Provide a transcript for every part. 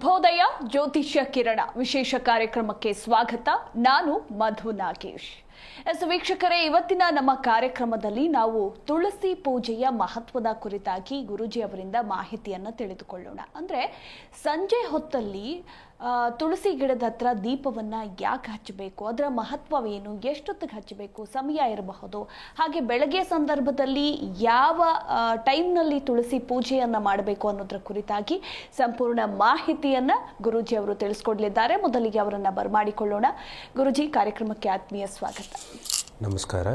ಶುಭೋದಯ, ಜ್ಯೋತಿಷ್ಯ ಕಿರಣ. ವಿಶೇಷ ಕಾರ್ಯಕ್ರಮಕ್ಕೆ ಸ್ವಾಗತ. ನಾನು ಮಧು ನಾಗೇಶ್. ಎಸ್, ವೀಕ್ಷಕರೇ, ಇವತ್ತಿನ ನಮ್ಮ ಕಾರ್ಯಕ್ರಮದಲ್ಲಿ ನಾವು ತುಳಸಿ ಪೂಜೆಯ ಮಹತ್ವದ ಕುರಿತಾಗಿ ಗುರುಜಿ ಅವರಿಂದ ಮಾಹಿತಿಯನ್ನು ತಿಳಿದುಕೊಳ್ಳೋಣ. ಅಂದ್ರೆ ಸಂಜೆ ಹೊತ್ತಲ್ಲಿ ತುಳಸಿ ಗಿಡದ ಹತ್ರ ದೀಪವನ್ನು ಯಾಕೆ ಹಚ್ಚಬೇಕು? ಅದರ ಮಹತ್ವವೇನು? ಎಷ್ಟೊತ್ತಿಗೆ ಹಚ್ಚಬೇಕು? ಸಮಯ ಇರಬಹುದು. ಹಾಗೆ ಬೆಳಗ್ಗೆ ಸಂದರ್ಭದಲ್ಲಿ ಯಾವ ಟೈಮ್ನಲ್ಲಿ ತುಳಸಿ ಪೂಜೆಯನ್ನು ಮಾಡಬೇಕು ಅನ್ನೋದ್ರ ಕುರಿತಾಗಿ ಸಂಪೂರ್ಣ ಮಾಹಿತಿಯನ್ನು ಗುರೂಜಿ ಅವರು ತಿಳಿಸ್ಕೊಡ್ಲಿದ್ದಾರೆ. ಮೊದಲಿಗೆ ಅವರನ್ನು ಬರಮಾಡಿಕೊಳ್ಳೋಣ. ಗುರುಜಿ, ಕಾರ್ಯಕ್ರಮಕ್ಕೆ ಆತ್ಮೀಯ ಸ್ವಾಗತ. ನಮಸ್ಕಾರ.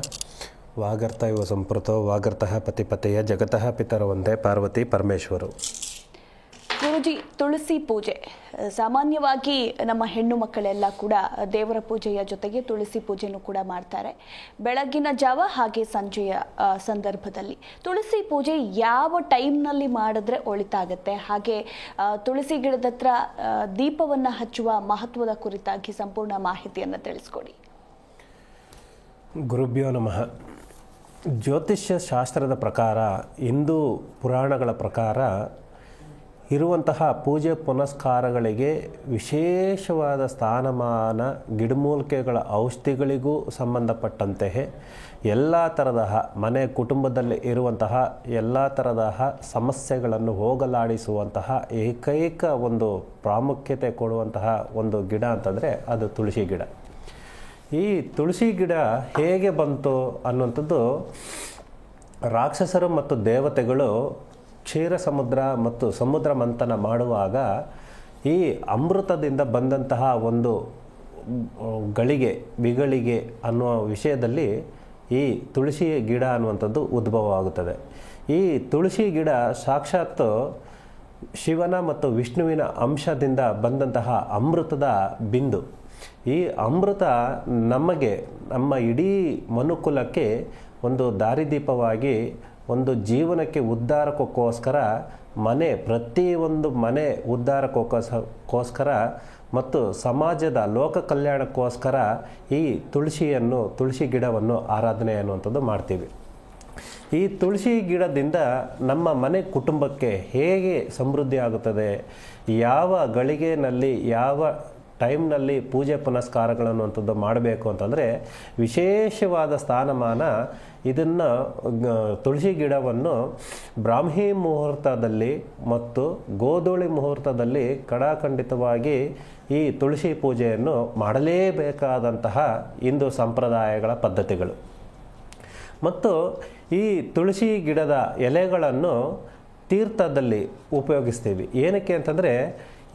ವಾಗರ್ತ ಇವ ಸಂಪ್ರತೋ ವಾಗರ್ತಃ ಪತಿಪತೆಯ, ಜಗತಃ ಪಿತರ ಒಂದೇ ಪಾರ್ವತಿ ಪರಮೇಶ್ವರು. ಗುರುಜಿ, ತುಳಸಿ ಪೂಜೆ. ಸಾಮಾನ್ಯವಾಗಿ ನಮ್ಮ ಹೆಣ್ಣು ಮಕ್ಕಳೆಲ್ಲ ಕೂಡ ದೇವರ ಪೂಜೆಯ ಜೊತೆಗೆ ತುಳಸಿ ಪೂಜೆಯನ್ನು ಕೂಡ ಮಾಡ್ತಾರೆ. ಬೆಳಗಿನ ಜಾವ ಹಾಗೆ ಸಂಜೆಯ ಸಂದರ್ಭದಲ್ಲಿ. ತುಳಸಿ ಪೂಜೆ ಯಾವ ಟೈಮ್ನಲ್ಲಿ ಮಾಡಿದ್ರೆ ಒಳಿತಾಗತ್ತೆ? ಹಾಗೆ ತುಳಸಿ ಗಿಡದ ಹತ್ರ ದೀಪವನ್ನು ಹಚ್ಚುವ ಮಹತ್ವದ ಕುರಿತಾಗಿ ಸಂಪೂರ್ಣ ಮಾಹಿತಿಯನ್ನು ತಿಳಿಸ್ಕೊಡಿ. ಗುರುಭ್ಯೋ ನಮಃ. ಜ್ಯೋತಿಷ್ಯ ಶಾಸ್ತ್ರದ ಪ್ರಕಾರ, ಹಿಂದೂ ಪುರಾಣಗಳ ಪ್ರಕಾರ ಇರುವಂತಹ ಪೂಜೆ ಪುನಸ್ಕಾರಗಳಿಗೆ ವಿಶೇಷವಾದ ಸ್ಥಾನಮಾನ, ಗಿಡಮೂಲಿಕೆಗಳ ಔಷಧಿಗಳಿಗೂ ಸಂಬಂಧಪಟ್ಟಂತೆ ಎಲ್ಲ ತರಹ ಮನೆ ಕುಟುಂಬದಲ್ಲಿ ಇರುವಂತಹ ಎಲ್ಲ ತರಹ ಸಮಸ್ಯೆಗಳನ್ನು ಹೋಗಲಾಡಿಸುವಂತಹ ಏಕೈಕ ಒಂದು ಪ್ರಾಮುಖ್ಯತೆ ಕೊಡುವಂತಹ ಒಂದು ಗಿಡ ಅಂತಂದರೆ ಅದು ತುಳಸಿ ಗಿಡ. ಈ ತುಳಸಿ ಗಿಡ ಹೇಗೆ ಬಂತು ಅನ್ನುವಂಥದ್ದು ರಾಕ್ಷಸರು ಮತ್ತು ದೇವತೆಗಳು ಕ್ಷೀರ ಸಮುದ್ರ ಮತ್ತು ಸಮುದ್ರ ಮಂಥನ ಮಾಡುವಾಗ ಈ ಅಮೃತದಿಂದ ಬಂದಂತಹ ಒಂದು ಗಳಿಗೆ ಬಿಗಳಿಗೆ ಅನ್ನುವ ವಿಷಯದಲ್ಲಿ ಈ ತುಳಸಿ ಗಿಡ ಅನ್ನುವಂಥದ್ದು ಉದ್ಭವ ಆಗುತ್ತದೆ ಈ ತುಳಸಿ ಗಿಡ ಸಾಕ್ಷಾತ್ ಶಿವನ ಮತ್ತು ವಿಷ್ಣುವಿನ ಅಂಶದಿಂದ ಬಂದಂತಹ ಅಮೃತದ ಬಿಂದು. ಈ ಅಮೃತ ನಮಗೆ, ನಮ್ಮ ಇಡೀ ಮನುಕುಲಕ್ಕೆ ಒಂದು ದಾರಿದೀಪವಾಗಿ ಒಂದು ಜೀವನಕ್ಕೆ ಉದ್ಧಾರಕ್ಕೋಸ್ಕರ ಮನೆ ಪ್ರತಿಯೊಂದು ಮನೆ ಉದ್ಧಾರಕ್ಕೋಸ್ಕರ ಮತ್ತು ಸಮಾಜದ ಲೋಕ ಕಲ್ಯಾಣಕ್ಕೋಸ್ಕರ ಈ ತುಳಸಿಯನ್ನು, ತುಳಸಿ ಗಿಡವನ್ನು ಆರಾಧನೆ ಅನ್ನುವಂಥದ್ದು ಮಾಡ್ತೀವಿ. ಈ ತುಳಸಿ ಗಿಡದಿಂದ ನಮ್ಮ ಮನೆ ಕುಟುಂಬಕ್ಕೆ ಹೇಗೆ ಸಮೃದ್ಧಿ ಆಗುತ್ತದೆ, ಯಾವ ಗಳಿಗೆನಲ್ಲಿ, ಯಾವ ಟೈಮ್ನಲ್ಲಿ ಪೂಜೆ ಪುನಸ್ಕಾರಗಳನ್ನು ಅಂಥದ್ದು ಮಾಡಬೇಕು ಅಂತಂದರೆ ವಿಶೇಷವಾದ ಸ್ಥಾನಮಾನ ಇದನ್ನು ತುಳಸಿ ಗಿಡವನ್ನು ಬ್ರಾಹ್ಮಿ ಮುಹೂರ್ತದಲ್ಲಿ ಮತ್ತು ಗೋಧೂಳಿ ಮುಹೂರ್ತದಲ್ಲಿ ಕಡಾಖಂಡಿತವಾಗಿ ಈ ತುಳಸಿ ಪೂಜೆಯನ್ನು ಮಾಡಲೇಬೇಕಾದಂತಹ ಹಿಂದೂ ಸಂಪ್ರದಾಯಗಳ ಪದ್ಧತಿಗಳು. ಮತ್ತು ಈ ತುಳಸಿ ಗಿಡದ ಎಲೆಗಳನ್ನು ತೀರ್ಥದಲ್ಲಿ ಉಪಯೋಗಿಸ್ತೀವಿ. ಏನಕ್ಕೆ ಅಂತಂದರೆ,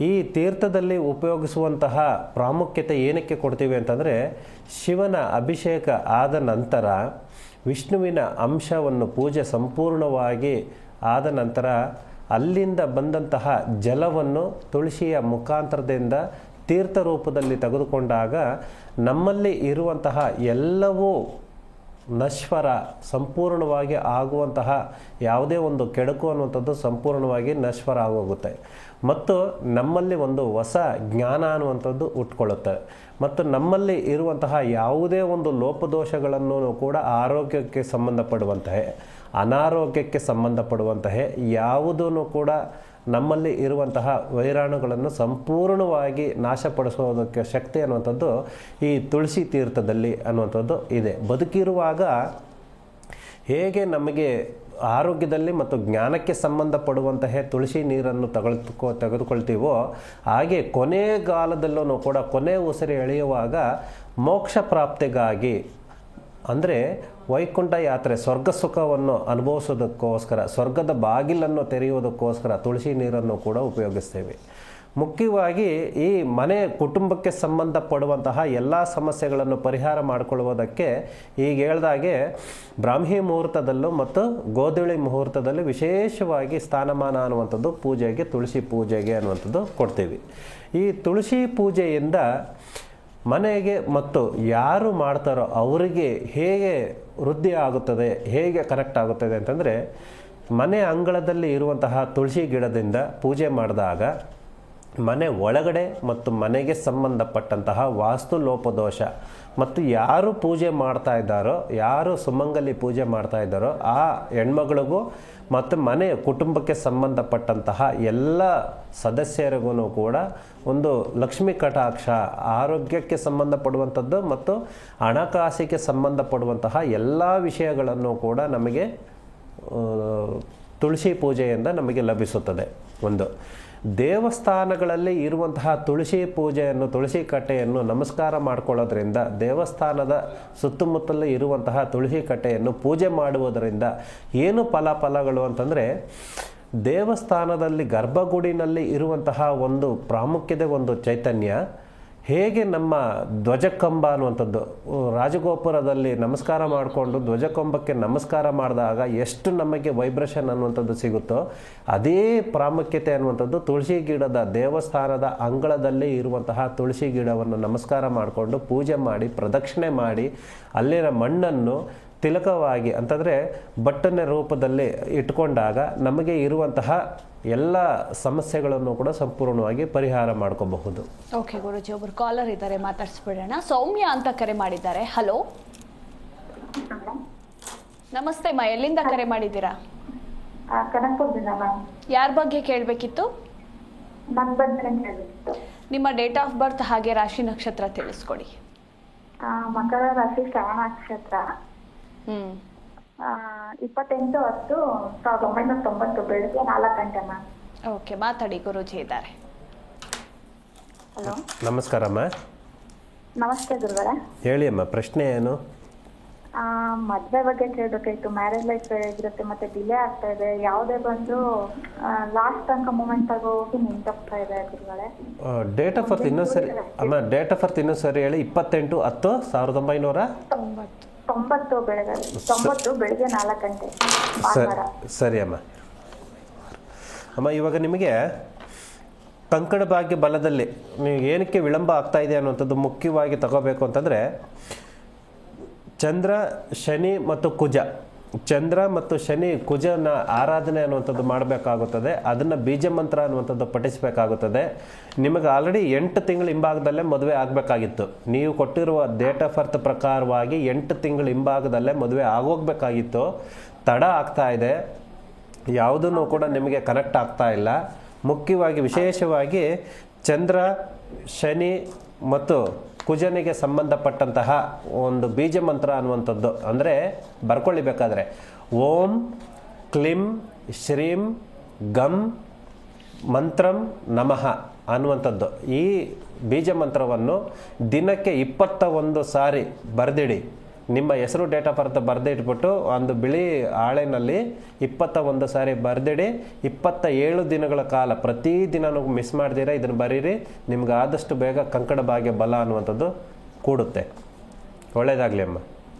ಈ ತೀರ್ಥದಲ್ಲಿ ಉಪಯೋಗಿಸುವಂತಹ ಪ್ರಾಮುಖ್ಯತೆ ಏನಕ್ಕೆ ಕೊಡ್ತೀವಿ ಅಂತಂದರೆ, ಶಿವನ ಅಭಿಷೇಕ ಆದ ನಂತರ ವಿಷ್ಣುವಿನ ಅಂಶವನ್ನು ಪೂಜೆ ಸಂಪೂರ್ಣವಾಗಿ ಆದ ನಂತರ ಅಲ್ಲಿಂದ ಬಂದಂತಹ ಜಲವನ್ನು ತುಳಸಿಯ ಮುಖಾಂತರದಿಂದ ತೀರ್ಥ ರೂಪದಲ್ಲಿ ತೆಗೆದುಕೊಂಡಾಗ ನಮ್ಮಲ್ಲಿ ಇರುವಂತಹ ಎಲ್ಲವೂ ನಶ್ವರ, ಸಂಪೂರ್ಣವಾಗಿ ಆಗುವಂತಹ ಯಾವುದೇ ಒಂದು ಕೆಡಕು ಅನ್ನುವಂಥದ್ದು ಸಂಪೂರ್ಣವಾಗಿ ನಶ್ವರ ಆಗೋಗುತ್ತೆ. ಮತ್ತು ನಮ್ಮಲ್ಲಿ ಒಂದು ಹೊಸ ಜ್ಞಾನ ಅನ್ನುವಂಥದ್ದು ಉಟ್ಕೊಳ್ಳುತ್ತೆ. ಮತ್ತು ನಮ್ಮಲ್ಲಿ ಇರುವಂತಹ ಯಾವುದೇ ಒಂದು ಲೋಪದೋಷಗಳನ್ನು ಕೂಡ ಆರೋಗ್ಯಕ್ಕೆ ಸಂಬಂಧಪಡುವಂತಹ ಅನಾರೋಗ್ಯಕ್ಕೆ ಸಂಬಂಧಪಡುವಂತಹ ಯಾವುದೂ ಕೂಡ ನಮ್ಮಲ್ಲಿ ಇರುವಂತಹ ವೈರಾಣುಗಳನ್ನು ಸಂಪೂರ್ಣವಾಗಿ ನಾಶಪಡಿಸೋದಕ್ಕೆ ಶಕ್ತಿ ಅನ್ನುವಂಥದ್ದು ಈ ತುಳಸಿ ತೀರ್ಥದಲ್ಲಿ ಅನ್ನುವಂಥದ್ದು ಇದೆ. ಬದುಕಿರುವಾಗ ಹೇಗೆ ನಮಗೆ ಆರೋಗ್ಯದಲ್ಲಿ ಮತ್ತು ಜ್ಞಾನಕ್ಕೆ ಸಂಬಂಧಪಡುವಂತಹ ತುಳಸಿ ನೀರನ್ನು ತಗೊಳ್ಕೊ ತೆಗೆದುಕೊಳ್ತೀವೋ, ಹಾಗೆ ಕೊನೆಗಾಲದಲ್ಲೂ ಕೂಡ ಕೊನೆ ಉಸಿರಿ ಎಳೆಯುವಾಗ ಮೋಕ್ಷ ಪ್ರಾಪ್ತಿಗಾಗಿ, ಅಂದರೆ ವೈಕುಂಠ ಯಾತ್ರೆ, ಸ್ವರ್ಗ ಸುಖವನ್ನು ಅನುಭವಿಸೋದಕ್ಕೋಸ್ಕರ ಸ್ವರ್ಗದ ಬಾಗಿಲನ್ನು ತೆರೆಯುವುದಕ್ಕೋಸ್ಕರ ತುಳಸಿ ನೀರನ್ನು ಕೂಡ ಉಪಯೋಗಿಸ್ತೇವೆ. ಮುಖ್ಯವಾಗಿ ಈ ಮನೆ ಕುಟುಂಬಕ್ಕೆ ಸಂಬಂಧಪಡುವಂತಹ ಎಲ್ಲ ಸಮಸ್ಯೆಗಳನ್ನು ಪರಿಹಾರ ಮಾಡಿಕೊಳ್ಳುವುದಕ್ಕೆ ಈಗ ಹೇಳ್ದಾಗೆ ಬ್ರಾಹ್ಮಿ ಮುಹೂರ್ತದಲ್ಲೂ ಮತ್ತು ಗೋಧುಳಿ ಮುಹೂರ್ತದಲ್ಲೂ ವಿಶೇಷವಾಗಿ ಸ್ಥಾನಮಾನ ಅನ್ನುವಂಥದ್ದು ಪೂಜೆಗೆ, ತುಳಸಿ ಪೂಜೆಗೆ ಅನ್ನುವಂಥದ್ದು ಕೊಡ್ತೀವಿ. ಈ ತುಳಸಿ ಪೂಜೆಯಿಂದ ಮನೆಗೆ ಮತ್ತು ಯಾರು ಮಾಡ್ತಾರೋ ಅವರಿಗೆ ಹೇಗೆ ವೃದ್ಧಿ ಆಗುತ್ತದೆ, ಹೇಗೆ ಕನೆಕ್ಟ್ ಆಗುತ್ತದೆ ಅಂತಂದರೆ ಮನೆ ಅಂಗಳದಲ್ಲಿ ಇರುವಂತಹ ತುಳಸಿ ಗಿಡದಿಂದ ಪೂಜೆ ಮಾಡಿದಾಗ ಮನೆ ಒಳಗಡೆ ಮತ್ತು ಮನೆಗೆ ಸಂಬಂಧಪಟ್ಟಂತಹ ವಾಸ್ತು ಲೋಪದೋಷ ಮತ್ತು ಯಾರು ಪೂಜೆ ಮಾಡ್ತಾ ಇದ್ದಾರೋ, ಯಾರು ಸುಮಂಗಲಿ ಪೂಜೆ ಮಾಡ್ತಾ ಇದ್ದಾರೋ, ಆ ಹೆಣ್ಮಗಳಿಗೂ ಮತ್ತು ಮನೆ ಕುಟುಂಬಕ್ಕೆ ಸಂಬಂಧಪಟ್ಟಂತಹ ಎಲ್ಲ ಸದಸ್ಯರಿಗೂ ಕೂಡ ಒಂದು ಲಕ್ಷ್ಮೀ ಕಟಾಕ್ಷ, ಆರೋಗ್ಯಕ್ಕೆ ಸಂಬಂಧಪಡುವಂಥದ್ದು ಮತ್ತು ಹಣಕಾಸಿಗೆ ಸಂಬಂಧಪಡುವಂತಹ ಎಲ್ಲ ವಿಷಯಗಳನ್ನು ಕೂಡ ನಮಗೆ ತುಳಸಿ ಪೂಜೆಯಿಂದ ನಮಗೆ ಲಭಿಸುತ್ತದೆ ಒಂದು. ದೇವಸ್ಥಾನಗಳಲ್ಲಿ ಇರುವಂತಹ ತುಳಸಿ ಪೂಜೆಯನ್ನು, ತುಳಸಿ ಕಟ್ಟೆಯನ್ನು ನಮಸ್ಕಾರ ಮಾಡಿಕೊಳ್ಳೋದ್ರಿಂದ, ದೇವಸ್ಥಾನದ ಸುತ್ತಮುತ್ತಲೇ ಇರುವಂತಹ ತುಳಸಿ ಕಟ್ಟೆಯನ್ನು ಪೂಜೆ ಮಾಡುವುದರಿಂದ ಏನು ಫಲಾಫಲಗಳು ಅಂತಂದರೆ, ದೇವಸ್ಥಾನದಲ್ಲಿ ಗರ್ಭಗುಡಿನಲ್ಲಿ ಇರುವಂತಹ ಒಂದು ಪ್ರಾಮುಖ್ಯತೆ, ಒಂದು ಚೈತನ್ಯ ಹೇಗೆ ನಮ್ಮ ಧ್ವಜಕಂಬ ಅನ್ನುವಂಥದ್ದು ರಾಜಗೋಪುರದಲ್ಲಿ ನಮಸ್ಕಾರ ಮಾಡಿಕೊಂಡು ಧ್ವಜಕಂಬಕ್ಕೆ ನಮಸ್ಕಾರ ಮಾಡಿದಾಗ ಎಷ್ಟು ನಮಗೆ ವೈಬ್ರೇಷನ್ ಅನ್ನುವಂಥದ್ದು ಸಿಗುತ್ತೋ, ಅದೇ ಪ್ರಾಮುಖ್ಯತೆ ಅನ್ನುವಂಥದ್ದು ತುಳಸಿ ಗಿಡದ ದೇವಸ್ಥಾನದ ಅಂಗಳದಲ್ಲಿ ಇರುವಂತಹ ತುಳಸಿ ಗಿಡವನ್ನು ನಮಸ್ಕಾರ ಮಾಡಿಕೊಂಡು ಪೂಜೆ ಮಾಡಿ, ಪ್ರದಕ್ಷಿಣೆ ಮಾಡಿ, ಅಲ್ಲಿನ ಮಣ್ಣನ್ನು ತಿಲಕವಾಗಿ ಅಂತಂದರೆ ಬಟ್ಟನ್ನ ರೂಪದಲ್ಲಿ ಇಟ್ಕೊಂಡಾಗ ನಮಗೆ ಇರುವಂತಹ ಎಲ್ಲ ಸಮಸ್ಯೆಗಳನ್ನು ಕೂಡ ಸಂಪೂರ್ಣವಾಗಿ ಪರಿಹಾರ ಮಾಡ್ಕೋಬಹುದು. ಓಕೆ ಗುರುಜಿ ಒಬ್ಬರು ಕಾಲರ್ ಇದ್ದಾರೆ ಮಾತಾಡಿಸ್ಬಿಡೋಣ. ಸೌಮ್ಯ ಅಂತ ಕರೆ ಮಾಡಿದ್ದಾರೆ. ಹಲೋ ನಮಸ್ತೆ ಮಾ ಎಲ್ಲಿಂದ ಕರೆ ಮಾಡಿದ್ದೀರಾ? ಆ, ಕನಕಪುರದಿಂದ ಮ್ಯಾಮ್ ಯಾರ ಬಗ್ಗೆ ಕೇಳಬೇಕಿತ್ತು? ನಿಮ್ಮ ಡೇಟ್ ಆಫ್ ಬರ್ತ್ ಹಾಗೆ ರಾಶಿ ನಕ್ಷತ್ರ ತಿಳಿಸ್ಕೊಡಿ. ಆ, ಮಕರ ರಾಶಿ ಶ್ರವಣ ನಕ್ಷತ್ರ. ಇಪ್ಪತ್ತೆಂಟು ಹತ್ತು ಸಾವಿರದ ಒಂಬೈನೂರ ತೊಂಬತ್ತು ಬೆಳಿಗ್ಗೆ ನಾಲ್ಕು ಗಂಟೆ ಮ್ಯಾಮ್ ಓಕೆ ಮಾತಾಡಿ ಗುರುಜಿ ಇದ್ದಾರೆ. ಹಲೋ. ನಮಸ್ಕಾರಮ್ಮ ನಮಸ್ತೆ ಗುರುಗಳೇ. ಹೇಳಿ ಅಮ್ಮ ಪ್ರಶ್ನೆ ಏನು? ಮದುವೆ ಬಗ್ಗೆ ಕೇಳಬೇಕಾಯ್ತು. ಮ್ಯಾರೇಜ್ ಲೈಫ್ ಹೇಗಿರುತ್ತೆ ಮತ್ತೆ ಡಿಲೇ ಆಗ್ತಾ ಇದೆ. ಯಾವುದೇ ಬಂದು ಲಾಸ್ಟ್ ತನಕ ಮೂಮೆಂಟ್ ಹೋಗಿ ನಿಂತೋಗ್ತಾ ಇದೆ ಗುರುಗಳೇ. ಡೇಟ್ ಆಫ್ ಬರ್ತ್ ಇನ್ನೊಂದು ಸರಿ ಅಮ್ಮ ಡೇಟ್ ಆಫ್ ಬರ್ತ್ ಇನ್ನೊಂದು ಸರಿ ಹೇಳಿ ಇಪ್ಪತ್ತೆಂಟು ಹತ್ತು ಸಾವಿರದ ಒಂಬೈನೂರ ತೊಂಬತ್ತು. ತೊಂಬತ್ತು ಬೆಳಗ್ಗೆ ತೊಂಬತ್ತು ಬೆಳಗ್ಗೆ ನಾಲ್ಕು ಗಂಟೆ. ಸರಿ ಭಾನುವಾರ ಸರಿ ಅಮ್ಮ. ಅಮ್ಮ ಇವಾಗ ನಿಮಗೆ ಕಂಕಣ ಭಾಗ್ಯ ಬಲದಲ್ಲಿ ನೀವು ಏನಕ್ಕೆ ವಿಳಂಬ ಆಗ್ತಾ ಇದೆ ಅನ್ನುವಂಥದ್ದು ಮುಖ್ಯವಾಗಿ ತಗೋಬೇಕು ಅಂತಂದರೆ ಚಂದ್ರ ಶನಿ ಮತ್ತು ಕುಜ. ಚಂದ್ರ ಮತ್ತು ಶನಿ ಕುಜನ ಆರಾಧನೆ ಅನ್ನುವಂಥದ್ದು ಮಾಡಬೇಕಾಗುತ್ತದೆ. ಅದನ್ನು ಬೀಜ ಮಂತ್ರ ಅನ್ನುವಂಥದ್ದು ಪಠಿಸಬೇಕಾಗುತ್ತದೆ. ನಿಮಗೆ ಆಲ್ರೆಡಿ ಎಂಟು ತಿಂಗಳ ಹಿಂಭಾಗದಲ್ಲೇ ಮದುವೆ ಆಗಬೇಕಾಗಿತ್ತು. ನೀವು ಕೊಟ್ಟಿರುವ ಡೇಟ್ ಆಫ್ ಬರ್ತ್ ಪ್ರಕಾರವಾಗಿ ಎಂಟು ತಿಂಗಳ ಹಿಂಭಾಗದಲ್ಲೇ ಮದುವೆ ಆಗೋಗ್ಬೇಕಾಗಿತ್ತು. ತಡ ಆಗ್ತಾ ಇದೆ. ಯಾವುದೂ ಕೂಡ ನಿಮಗೆ ಕನೆಕ್ಟ್ ಆಗ್ತಾ ಇಲ್ಲ. ಮುಖ್ಯವಾಗಿ ವಿಶೇಷವಾಗಿ ಚಂದ್ರ, ಶನಿ ಮತ್ತು ಕುಜನಿಗೆ ಸಂಬಂಧಪಟ್ಟಂತಹ ಒಂದು ಬೀಜ ಮಂತ್ರ ಅನ್ನುವಂಥದ್ದು. ಅಂದರೆ ಬರ್ಕೊಳ್ಳಿಬೇಕಾದ್ರೆ. ಓಂ, ಕ್ಲಿಂ, ಶ್ರೀಂ, ಗಂ, ಮಂತ್ರಂ, ನಮಃ ಅನ್ನುವಂಥದ್ದು. ಈ ಬೀಜ ಮಂತ್ರವನ್ನು ದಿನಕ್ಕೆ ಇಪ್ಪತ್ತ ಒಂದು ಸಾರಿ ಬರೆದಿಡಿ. ನಿಮ್ಮ ಹೆಸರು ಡೇಟ್ ಆಫ್ ಬರ್ತ್ ಬರೆದಿಟ್ಬಿಟ್ಟು ಒಂದು ಬಿಳಿ ಹಾಳೆನಲ್ಲಿ ಇಪ್ಪತ್ತ ಒಂದು ಸಾರಿ ಬರೆದಿಡಿ ಇಪ್ಪತ್ತ ಏಳು ದಿನಗಳ ಕಾಲ ಪ್ರತಿ ದಿನನೂ ಮಿಸ್ ಮಾಡ್ದಿರ ಇದನ್ನು ಬರೀರಿ. ನಿಮ್ಗೆ ಆದಷ್ಟು ಬೇಗ ಕಂಕಣ ಭಾಗ್ಯ ಬಲ ಅನ್ನುವಂಥದ್ದು ಕೂಡುತ್ತೆ. ಒಳ್ಳೆಯದಾಗಲಿ ಅಮ್ಮ.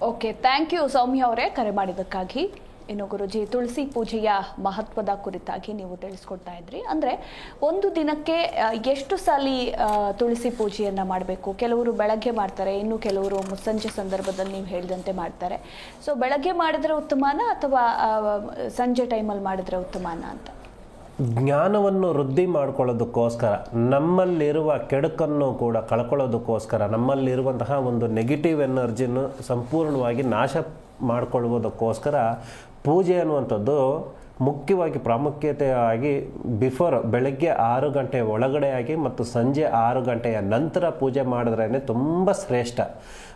ಓಕೆ ಥ್ಯಾಂಕ್ ಯು ಸೌಮ್ಯ ಅವರೇ ಕರೆ ಮಾಡಿದ್ದಕ್ಕಾಗಿ. ಇನ್ನು ಗುರುಜಿ, ತುಳಸಿ ಪೂಜೆಯ ಮಹತ್ವದ ಕುರಿತಾಗಿ ನೀವು ತಿಳಿಸ್ಕೊಡ್ತಾ ಇದ್ರಿ. ಅಂದ್ರೆ ಒಂದು ದಿನಕ್ಕೆ ಎಷ್ಟು ಸಾಲಿ ತುಳಸಿ ಪೂಜೆಯನ್ನ ಮಾಡಬೇಕು? ಕೆಲವರು ಬೆಳಗ್ಗೆ ಮಾಡ್ತಾರೆ, ಇನ್ನು ಕೆಲವರು ಮುಸ್ಸಂಜೆ ಸಂದರ್ಭದಲ್ಲಿ ನೀವು ಹೇಳಿದಂತೆ ಮಾಡ್ತಾರೆ. ಸೊ ಬೆಳಗ್ಗೆ ಮಾಡಿದ್ರೆ ಉತ್ತಮನ ಅಥವಾ ಸಂಜೆ ಟೈಮಲ್ಲಿ ಮಾಡಿದ್ರೆ ಉತ್ತಮನ ಅಂತ? ಜ್ಞಾನವನ್ನು ವೃದ್ಧಿ ಮಾಡ್ಕೊಳ್ಳೋದಕ್ಕೋಸ್ಕರ, ನಮ್ಮಲ್ಲಿರುವ ಕೆಡುಕನ್ನು ಕೂಡ ಕಳ್ಕೊಳ್ಳೋದಕ್ಕೋಸ್ಕರ, ನಮ್ಮಲ್ಲಿರುವಂತಹ ಒಂದು ನೆಗೆಟಿವ್ ಎನರ್ಜಿಯನ್ನು ಸಂಪೂರ್ಣವಾಗಿ ನಾಶ ಮಾಡಿಕೊಳ್ಳುವುದಕ್ಕೋಸ್ಕರ ಪೂಜೆ ಅನ್ನುವಂಥದ್ದು ಮುಖ್ಯವಾಗಿ ಪ್ರಾಮುಖ್ಯತೆಯಾಗಿ ಬಿಫೋರ್ ಬೆಳಗ್ಗೆ ಆರು ಗಂಟೆ ಒಳಗಡೆಯಾಗಿ ಮತ್ತು ಸಂಜೆ ಆರು ಗಂಟೆಯ ನಂತರ ಪೂಜೆ ಮಾಡಿದ್ರೇ ತುಂಬ ಶ್ರೇಷ್ಠ.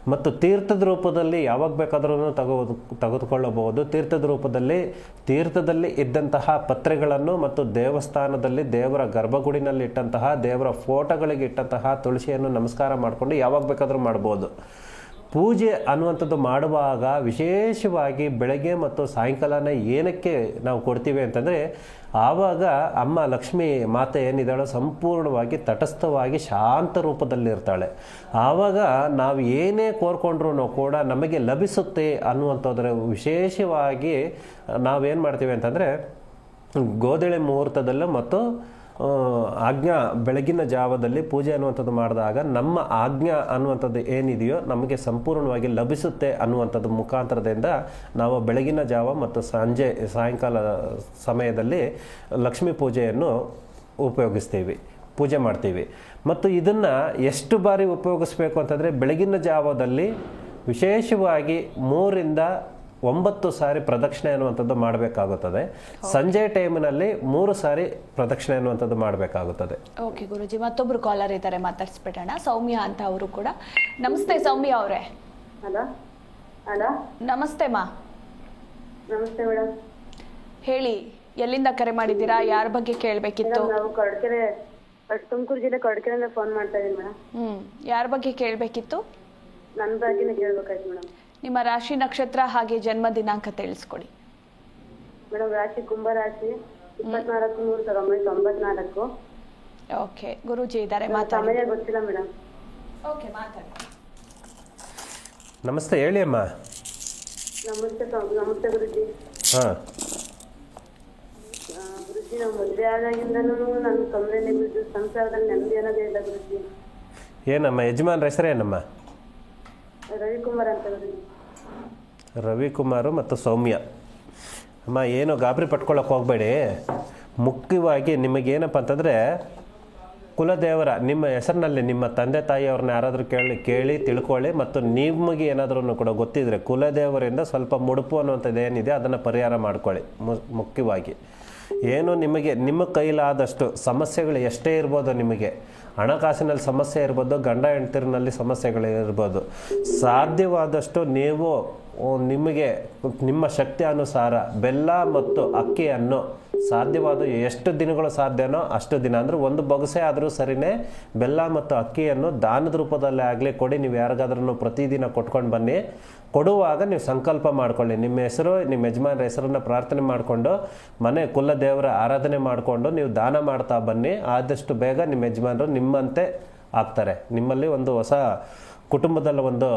ಮತ್ತು ತೀರ್ಥದ ರೂಪದಲ್ಲಿ ಯಾವಾಗ ಬೇಕಾದ್ರೂ ತಗೋ, ತೆಗೆದುಕೊಳ್ಳಬಹುದು. ತೀರ್ಥದ ರೂಪದಲ್ಲಿ, ತೀರ್ಥದಲ್ಲಿ ಇದ್ದಂತಹ ಪತ್ರೆಗಳನ್ನು ಮತ್ತು ದೇವಸ್ಥಾನದಲ್ಲಿ ದೇವರ ಗರ್ಭಗುಡಿನಲ್ಲಿ ಇಟ್ಟಂತಹ ದೇವರ ಫೋಟೋಗಳಿಗೆ ಇಟ್ಟಂತಹ ತುಳಸಿಯನ್ನು ನಮಸ್ಕಾರ ಮಾಡಿಕೊಂಡು ಯಾವಾಗ ಬೇಕಾದರೂ ಮಾಡ್ಬೋದು. ಪೂಜೆ ಅನ್ನುವಂಥದ್ದು ಮಾಡುವಾಗ ವಿಶೇಷವಾಗಿ ಬೆಳಗ್ಗೆ ಮತ್ತು ಸಾಯಂಕಾಲನ ಏನಕ್ಕೆ ನಾವು ಕೊಡ್ತೀವಿ ಅಂತಂದರೆ, ಆವಾಗ ಅಮ್ಮ ಲಕ್ಷ್ಮಿ ಮಾತೆ ಏನಿದ್ದಾಳೋ ಸಂಪೂರ್ಣವಾಗಿ ತಟಸ್ಥವಾಗಿ ಶಾಂತ ರೂಪದಲ್ಲಿರ್ತಾಳೆ. ಆವಾಗ ನಾವು ಏನೇ ಕೋರ್ಕೊಂಡ್ರೂ ಕೂಡ ನಮಗೆ ಲಭಿಸುತ್ತೆ ಅನ್ನುವಂಥದ್ರ ವಿಶೇಷವಾಗಿ ನಾವೇನು ಮಾಡ್ತೀವಿ ಅಂತಂದರೆ ಗೋದಳೆ ಮುಹೂರ್ತದಲ್ಲೂ ಮತ್ತು ಆಜ್ಞಾ ಬೆಳಗಿನ ಜಾವದಲ್ಲಿ ಪೂಜೆ ಅನ್ನುವಂಥದ್ದು ಮಾಡಿದಾಗ ನಮ್ಮ ಆಜ್ಞಾ ಅನ್ನುವಂಥದ್ದು ಏನಿದೆಯೋ ನಮಗೆ ಸಂಪೂರ್ಣವಾಗಿ ಲಭಿಸುತ್ತೆ ಅನ್ನುವಂಥದ್ದು ಮುಖಾಂತರದಿಂದ ನಾವು ಬೆಳಗಿನ ಜಾವ ಮತ್ತು ಸಂಜೆ, ಸಾಯಂಕಾಲ ಸಮಯದಲ್ಲಿ ಲಕ್ಷ್ಮೀ ಪೂಜೆಯನ್ನು ಉಪಯೋಗಿಸ್ತೀವಿ, ಪೂಜೆ ಮಾಡ್ತೀವಿ. ಮತ್ತು ಇದನ್ನು ಎಷ್ಟು ಬಾರಿ ಉಪಯೋಗಿಸ್ಬೇಕು ಅಂತಂದರೆ ಬೆಳಗಿನ ಜಾವದಲ್ಲಿ ವಿಶೇಷವಾಗಿ ಮೂರಿಂದ ಒಂಬತ್ತು ಸಾರಿ ಪ್ರದಕ್ಷಿಣೆ ಅನ್ನುವಂಥದ್ದು ಮಾಡಬೇಕಾಗುತ್ತದೆ. ಸಂಜೆ ಟೈಮ್ನಲ್ಲಿ ಮೂರು ಸಾರಿ ಪ್ರದಕ್ಷಿಣೆ ಅನ್ನುವಂಥದ್ದು ಮಾಡಬೇಕಾಗುತ್ತದೆ. ಓಕೆ ಗುರುಜಿ ಮತ್ತೊಬ್ರು ಕಾಲರ್ ಇದ್ದಾರೆ ಮಾತಾಡಿಸ್ಬಿಡೋಣ. ಸೌಮ್ಯ ಅಂತ ಅವರು ಕೂಡ. ನಮಸ್ತೆ ಸೌಮ್ಯ ಅವರೇ. ಹಲೋ? ಹಲೋ? ನಮಸ್ತೆ ಮಾ. ನಮಸ್ತೆ ಮೇಡಮ್. ಹೇಳಿ ಎಲ್ಲಿಂದ ಕರೆ ಮಾಡಿದ್ದೀರಾ? ಯಾರ ಬಗ್ಗೆ ಕೇಳಬೇಕಿತ್ತು? ನಾವು ತುಮಕೂರು ಜಿಲ್ಲೆ ಕೊರಟಗೆರೆಯಿಂದ ಫೋನ್ ಮಾಡ್ತಾ ಇದೀನಿ ಮೇಡಮ್. ಹ್ಮ್ ಯಾರ ಬಗ್ಗೆ ಕೇಳಬೇಕಿತ್ತು? ನನ್ನ ಬಗ್ಗೆನೇ ಕೇಳ್ಬೇಕಾಯ್ತು ಮೇಡಮ್. ನಿಮ್ಮ ರಾಶಿ ನಕ್ಷತ್ರ ಹಾಗೆ ಜನ್ಮ ದಿನಾಂಕ ತಿಳಿಸ್ಕೊಡಿ. ಮೇಡಮ್ ರಾಶಿ ಕುಂಭ ರಾಶಿ ಇಪ್ಪತ್ನಾಲ್ಕು ಮೂರು ಸಾವಿರದ ತೊಂಬತ್ನಾಲ್ಕು. ಓಕೆ ಗುರುಜಿ ಇದ್ದಾರೆ ಮಾತಾಡಿ. ಸಮಯ ಗೊತ್ತಿಲ್ಲ ಮೇಡಮ್ ಓಕೆ ಮಾತಾಡಿ. ನಮಸ್ತೆ ಹೇಳಿ ಅಮ್ಮ. ನಮಸ್ತೆ ಸ್ವಾಮಿ ನಮಸ್ತೆ ಗುರುಜಿ. ಹಾಂ. ಆ, ಗುರುಜಿ ನಾವು ಮದುವೆ ಆದಾಗಿಂದನೂ ನನ್ನ ತೊಂದರೆನೇ ಗುರುಜಿ ಸಂಸಾರದಲ್ಲಿ ನೆಮ್ಮದಿ ಅನ್ನೋದೇ ಇಲ್ಲ ಗುರುಜಿ. ಏನಮ್ಮ ಯಜಮಾನ್ರ ಹೆಸರೇನಮ್ಮ? ರವಿಕುಮಾರ್ ಅಂತ ಗುರುಜಿ. ರವಿಕುಮಾರು ಮತ್ತು ಸೌಮ್ಯ. ಅಮ್ಮ, ಏನು ಗಾಬರಿ ಪಟ್ಕೊಳ್ಳೋಕೆ ಹೋಗಬೇಡಿ. ಮುಖ್ಯವಾಗಿ ನಿಮಗೇನಪ್ಪ ಅಂತಂದರೆ, ಕುಲದೇವರ, ನಿಮ್ಮ ಹೆಸರಿನಲ್ಲಿ ನಿಮ್ಮ ತಂದೆ ತಾಯಿಯವ್ರನ್ನ ಯಾರಾದರೂ ಕೇಳಿ ಕೇಳಿ, ತಿಳ್ಕೊಳ್ಳಿ ಮತ್ತು ನಿಮಗೆ ಏನಾದರೂ ಕೂಡ ಗೊತ್ತಿದ್ದರೆ ಕುಲದೇವರಿಂದ ಸ್ವಲ್ಪ ಮುಡುಪು ಅನ್ನುವಂಥದ್ದು ಏನಿದೆ ಅದನ್ನು ಪರಿಹಾರ ಮಾಡ್ಕೊಳ್ಳಿ. ಮುಖ್ಯವಾಗಿ. ಏನು ನಿಮಗೆ, ನಿಮ್ಮ ಕೈಲಾದಷ್ಟು ಸಮಸ್ಯೆಗಳು ಎಷ್ಟೇ ಇರ್ಬೋದು ನಿಮಗೆ. ಹಣಕಾಸಿನಲ್ಲಿ ಸಮಸ್ಯೆ ಇರ್ಬೋದು, ಗಂಡ ಹೆಂಡ್ತಿರಿನಲ್ಲಿ ಸಮಸ್ಯೆಗಳು ಇರ್ಬೋದು. ಸಾಧ್ಯವಾದಷ್ಟು ನೀವು ನಿಮಗೆ ನಿಮ್ಮ ಶಕ್ತಿ ಅನುಸಾರ ಬೆಲ್ಲ ಮತ್ತು ಅಕ್ಕಿಯನ್ನು ಸಾಧ್ಯವಾದ ಎಷ್ಟು ದಿನಗಳು ಸಾಧ್ಯನೋ ಅಷ್ಟು ದಿನ. ಅಂದರೆ ಒಂದು ಬೊಗಸೆ ಆದರೂ ಸರಿನೇ ಬೆಲ್ಲ ಮತ್ತು ಅಕ್ಕಿಯನ್ನು ದಾನದ ರೂಪದಲ್ಲೇ ಆಗಲಿ ಕೊಡಿ. ನೀವು ಯಾರಿಗಾದ್ರೂ ಪ್ರತಿದಿನ ಕೊಟ್ಕೊಂಡು ಬನ್ನಿ. ಕೊಡುವಾಗ ನೀವು ಸಂಕಲ್ಪ ಮಾಡ್ಕೊಳ್ಳಿ. ನಿಮ್ಮ ಹೆಸರು, ನಿಮ್ಮ ಯಜಮಾನ್ರ ಹೆಸರನ್ನು ಪ್ರಾರ್ಥನೆ ಮಾಡಿಕೊಂಡು, ಮನೆ ಕುಲ ದೇವರ ಆರಾಧನೆ ಮಾಡಿಕೊಂಡು ನೀವು ದಾನ ಮಾಡ್ತಾ ಬನ್ನಿ. ಆದಷ್ಟು ಬೇಗ ನಿಮ್ಮ ಯಜಮಾನರು ನಿಮ್ಮಂತೆ ಆಗ್ತಾರೆ. ನಿಮ್ಮಲ್ಲಿ ಒಂದು ಹೊಸ ಕುಟುಂಬದಲ್ಲಿ ಒಂದು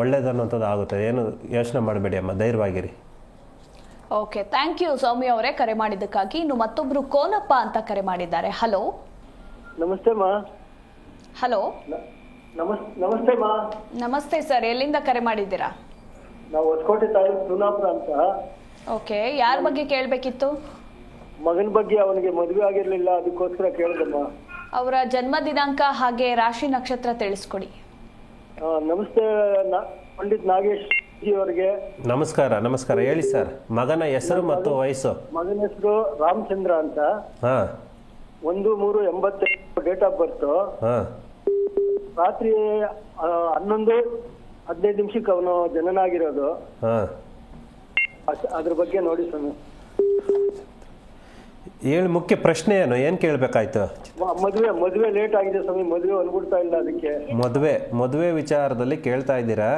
ಒಳ್ಳೇದನ್ನುವಂಥದ್ದು ಆಗುತ್ತೆ ಏನು ಯೋಚನೆ ಮಾಡಬೇಡಿ ಅಮ್ಮ ಧೈರ್ಯವಾಗಿರಿ. ಓಕೆ ಥ್ಯಾಂಕ್ ಯು ಸೌಮ್ಯ ಅವರೇ ಕರೆ ಮಾಡಿದ್ದಕ್ಕಾಗಿ. ಇನ್ನು ಮತ್ತೊಬ್ರು ಕೋನಪ್ಪ ಅಂತ ಕರೆ ಮಾಡಿದ್ದಾರೆ. ಹಲೋ ನಮಸ್ತೆ ಮಾ ಹಲೋ ನಮಸ್ ನಮಸ್ತೆ ಮಾ ನಮಸ್ತೆ ಸರ್ ಎಲ್ಲಿಂದ ಕರೆ ಮಾಡಿದ್ದೀರಾ? ನಾವು ಹೊಸಕೋಟೆ ತಾಲೂಕು ಸುನಾಪುರ ಅಂತ. ಓಕೆ ಯಾರ ಬಗ್ಗೆ ಕೇಳಬೇಕಿತ್ತು? ಮಗನ ಬಗ್ಗೆ ಅವನಿಗೆ ಮದುವೆ ಆಗಿರ್ಲಿಲ್ಲ ಅದಕ್ಕೋಸ್ಕರ ಕೇಳಿದಮ್ಮ ಅವರ ಜನ್ಮ ದಿನಾಂಕ ಹಾಗೆ ರಾಶಿ ನಕ್ಷತ್ರ ತಿಳಿಸ್ಕೊಡಿ. ಆ, ನಮಸ್ತೆ ನಾ- ಪಂಡಿತ್ ನಾಗೇಶ್ ಜಿ ಅವರಿಗೆ. ನಮಸ್ಕಾರ ನಮಸ್ಕಾರ. ಹೇಳಿ ಸರ್ ಮಗನ ಹೆಸರು ಮತ್ತು ವಯಸ್ಸು? ಮಗನ ಹೆಸರು ರಾಮಚಂದ್ರ ಅಂತ. ಹಾಂ. ಒಂದು ಮೂರು ಎಂಬತ್ತೆಂಟು ಡೇಟ್ ಆಫ್ ಬರ್ತ್. ಹಾಂ. ರಾತ್ರಿ ಆ, ಹನ್ನೊಂದು ಹದಿನೈದು ನಿಮಿಷಕ್ಕೆ ಅವನು ಜನನ ಆಗಿರೋದು ಹಾಂ. ಅದ್- ಅದ್ರ ಬಗ್ಗೆ ನೋಡಿ ಸ್ವಾಮಿ. ಹೇಳಿ ಮುಖ್ಯ ಪ್ರಶ್ನೆ ಏನು? ಏನು ಕೇಳಬೇಕಾಯ್ತು? ಮದುವೆ ಮದುವೆ ಲೇಟ್ ಆಗಿದೆ ಸ್ವಾಮಿ. ಮದುವೆ ಅನ್ಬಿಡ್ತಾ ಇಲ್ಲ ಅದಕ್ಕೆ. ಮದುವೆ ಮದುವೆ ವಿಚಾರದಲ್ಲಿ ಕೇಳ್ತಾ ಇದ್ದೀರಾ.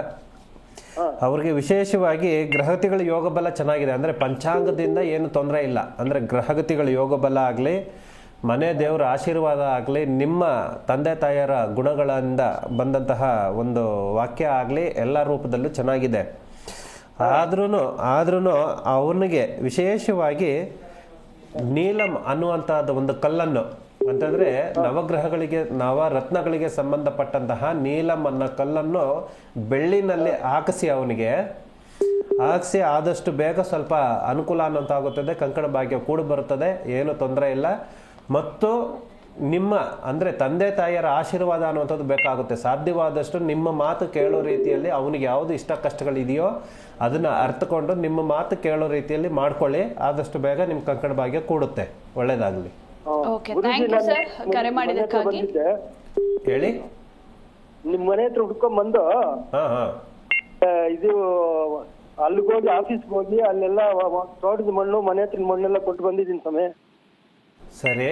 ಅವ್ರಿಗೆ ವಿಶೇಷವಾಗಿ ಗ್ರಹತಿಗಳ ಯೋಗ ಬಲ ಚೆನ್ನಾಗಿದೆ. ಅಂದರೆ ಪಂಚಾಂಗದಿಂದ ಏನು ತೊಂದರೆ ಇಲ್ಲ. ಅಂದರೆ ಗ್ರಹಗತಿಗಳ ಯೋಗ ಬಲ ಆಗಲಿ ಮನೆ ದೇವರ ಆಶೀರ್ವಾದ ಆಗಲಿ ನಿಮ್ಮ ತಂದೆ ತಾಯಿಯರ ಗುಣಗಳಿಂದ ಬಂದಂತಹ ಒಂದು ವಾಕ್ಯ ಆಗಲಿ ಎಲ್ಲ ರೂಪದಲ್ಲೂ ಚೆನ್ನಾಗಿದೆ. ಆದ್ರೂ ಆದ್ರೂ ಅವನಿಗೆ ವಿಶೇಷವಾಗಿ ನೀಲಂ ಅನ್ನುವಂತಹದ್ದು ಒಂದು ಕಲ್ಲನ್ನು. ಅಂತಂದ್ರೆ ನವಗ್ರಹಗಳಿಗೆ, ನವರತ್ನಗಳಿಗೆ ಸಂಬಂಧಪಟ್ಟಂತಹ ನೀಲಂ ಅನ್ನೋ ಕಲ್ಲನ್ನು ಬೆಳ್ಳಿನಲ್ಲಿ ಹಾಕಿಸಿ ಅವನಿಗೆ. ಹಾಕಿಸಿ ಆದಷ್ಟು ಬೇಗ ಸ್ವಲ್ಪ ಅನುಕೂಲ ಅನ್ನೋಂತಾಗುತ್ತದೆ, ಕಂಕಣ ಭಾಗ್ಯ ಕೂಡ ಬರುತ್ತದೆ, ಏನು ತೊಂದರೆ ಇಲ್ಲ. ಮತ್ತು ನಿಮ್ಮ ಅಂದರೆ ತಂದೆ ತಾಯಿಯರ ಆಶೀರ್ವಾದ ಅನ್ನುವಂಥದ್ದು ಬೇಕಾಗುತ್ತೆ. ಸಾಧ್ಯವಾದಷ್ಟು ನಿಮ್ಮ ಮಾತು ಕೇಳೋ ರೀತಿಯಲ್ಲಿ ಅವನಿಗೆ ಯಾವುದು ಇಷ್ಟ ಕಷ್ಟಗಳಿದೆಯೋ ಅದನ್ನು ಅರ್ಥಕೊಂಡು ನಿಮ್ಮ ಮಾತು ಕೇಳೋ ರೀತಿಯಲ್ಲಿ ಮಾಡ್ಕೊಳ್ಳಿ. ಆದಷ್ಟು ಬೇಗ ನಿಮ್ಮ ಕಂಕಣ ಭಾಗ್ಯ ಕೂಡುತ್ತೆ. ಒಳ್ಳೇದಾಗಲಿ. ಹೇಳಿ. ನಿಮ್ಮ ಮನೆ ಹತ್ರ ಹುಡ್ಕೊಂಡ್ ಬಂದು ಹಾಂ ಹಾಂ. ಇದು ಅಲ್ಲಿಗೆ ಹೋಗಿ ಆಫೀಸ್ಗೆ ಹೋಗಿ ಅಲ್ಲೆಲ್ಲ ತೋಟದ ಮಣ್ಣು ಮನೆ ಹತ್ರ ಮಣ್ಣೆಲ್ಲ ಕೊಟ್ಟು ಬಂದಿದ್ದೀನಿ ಸಮಯ ಸರಿ.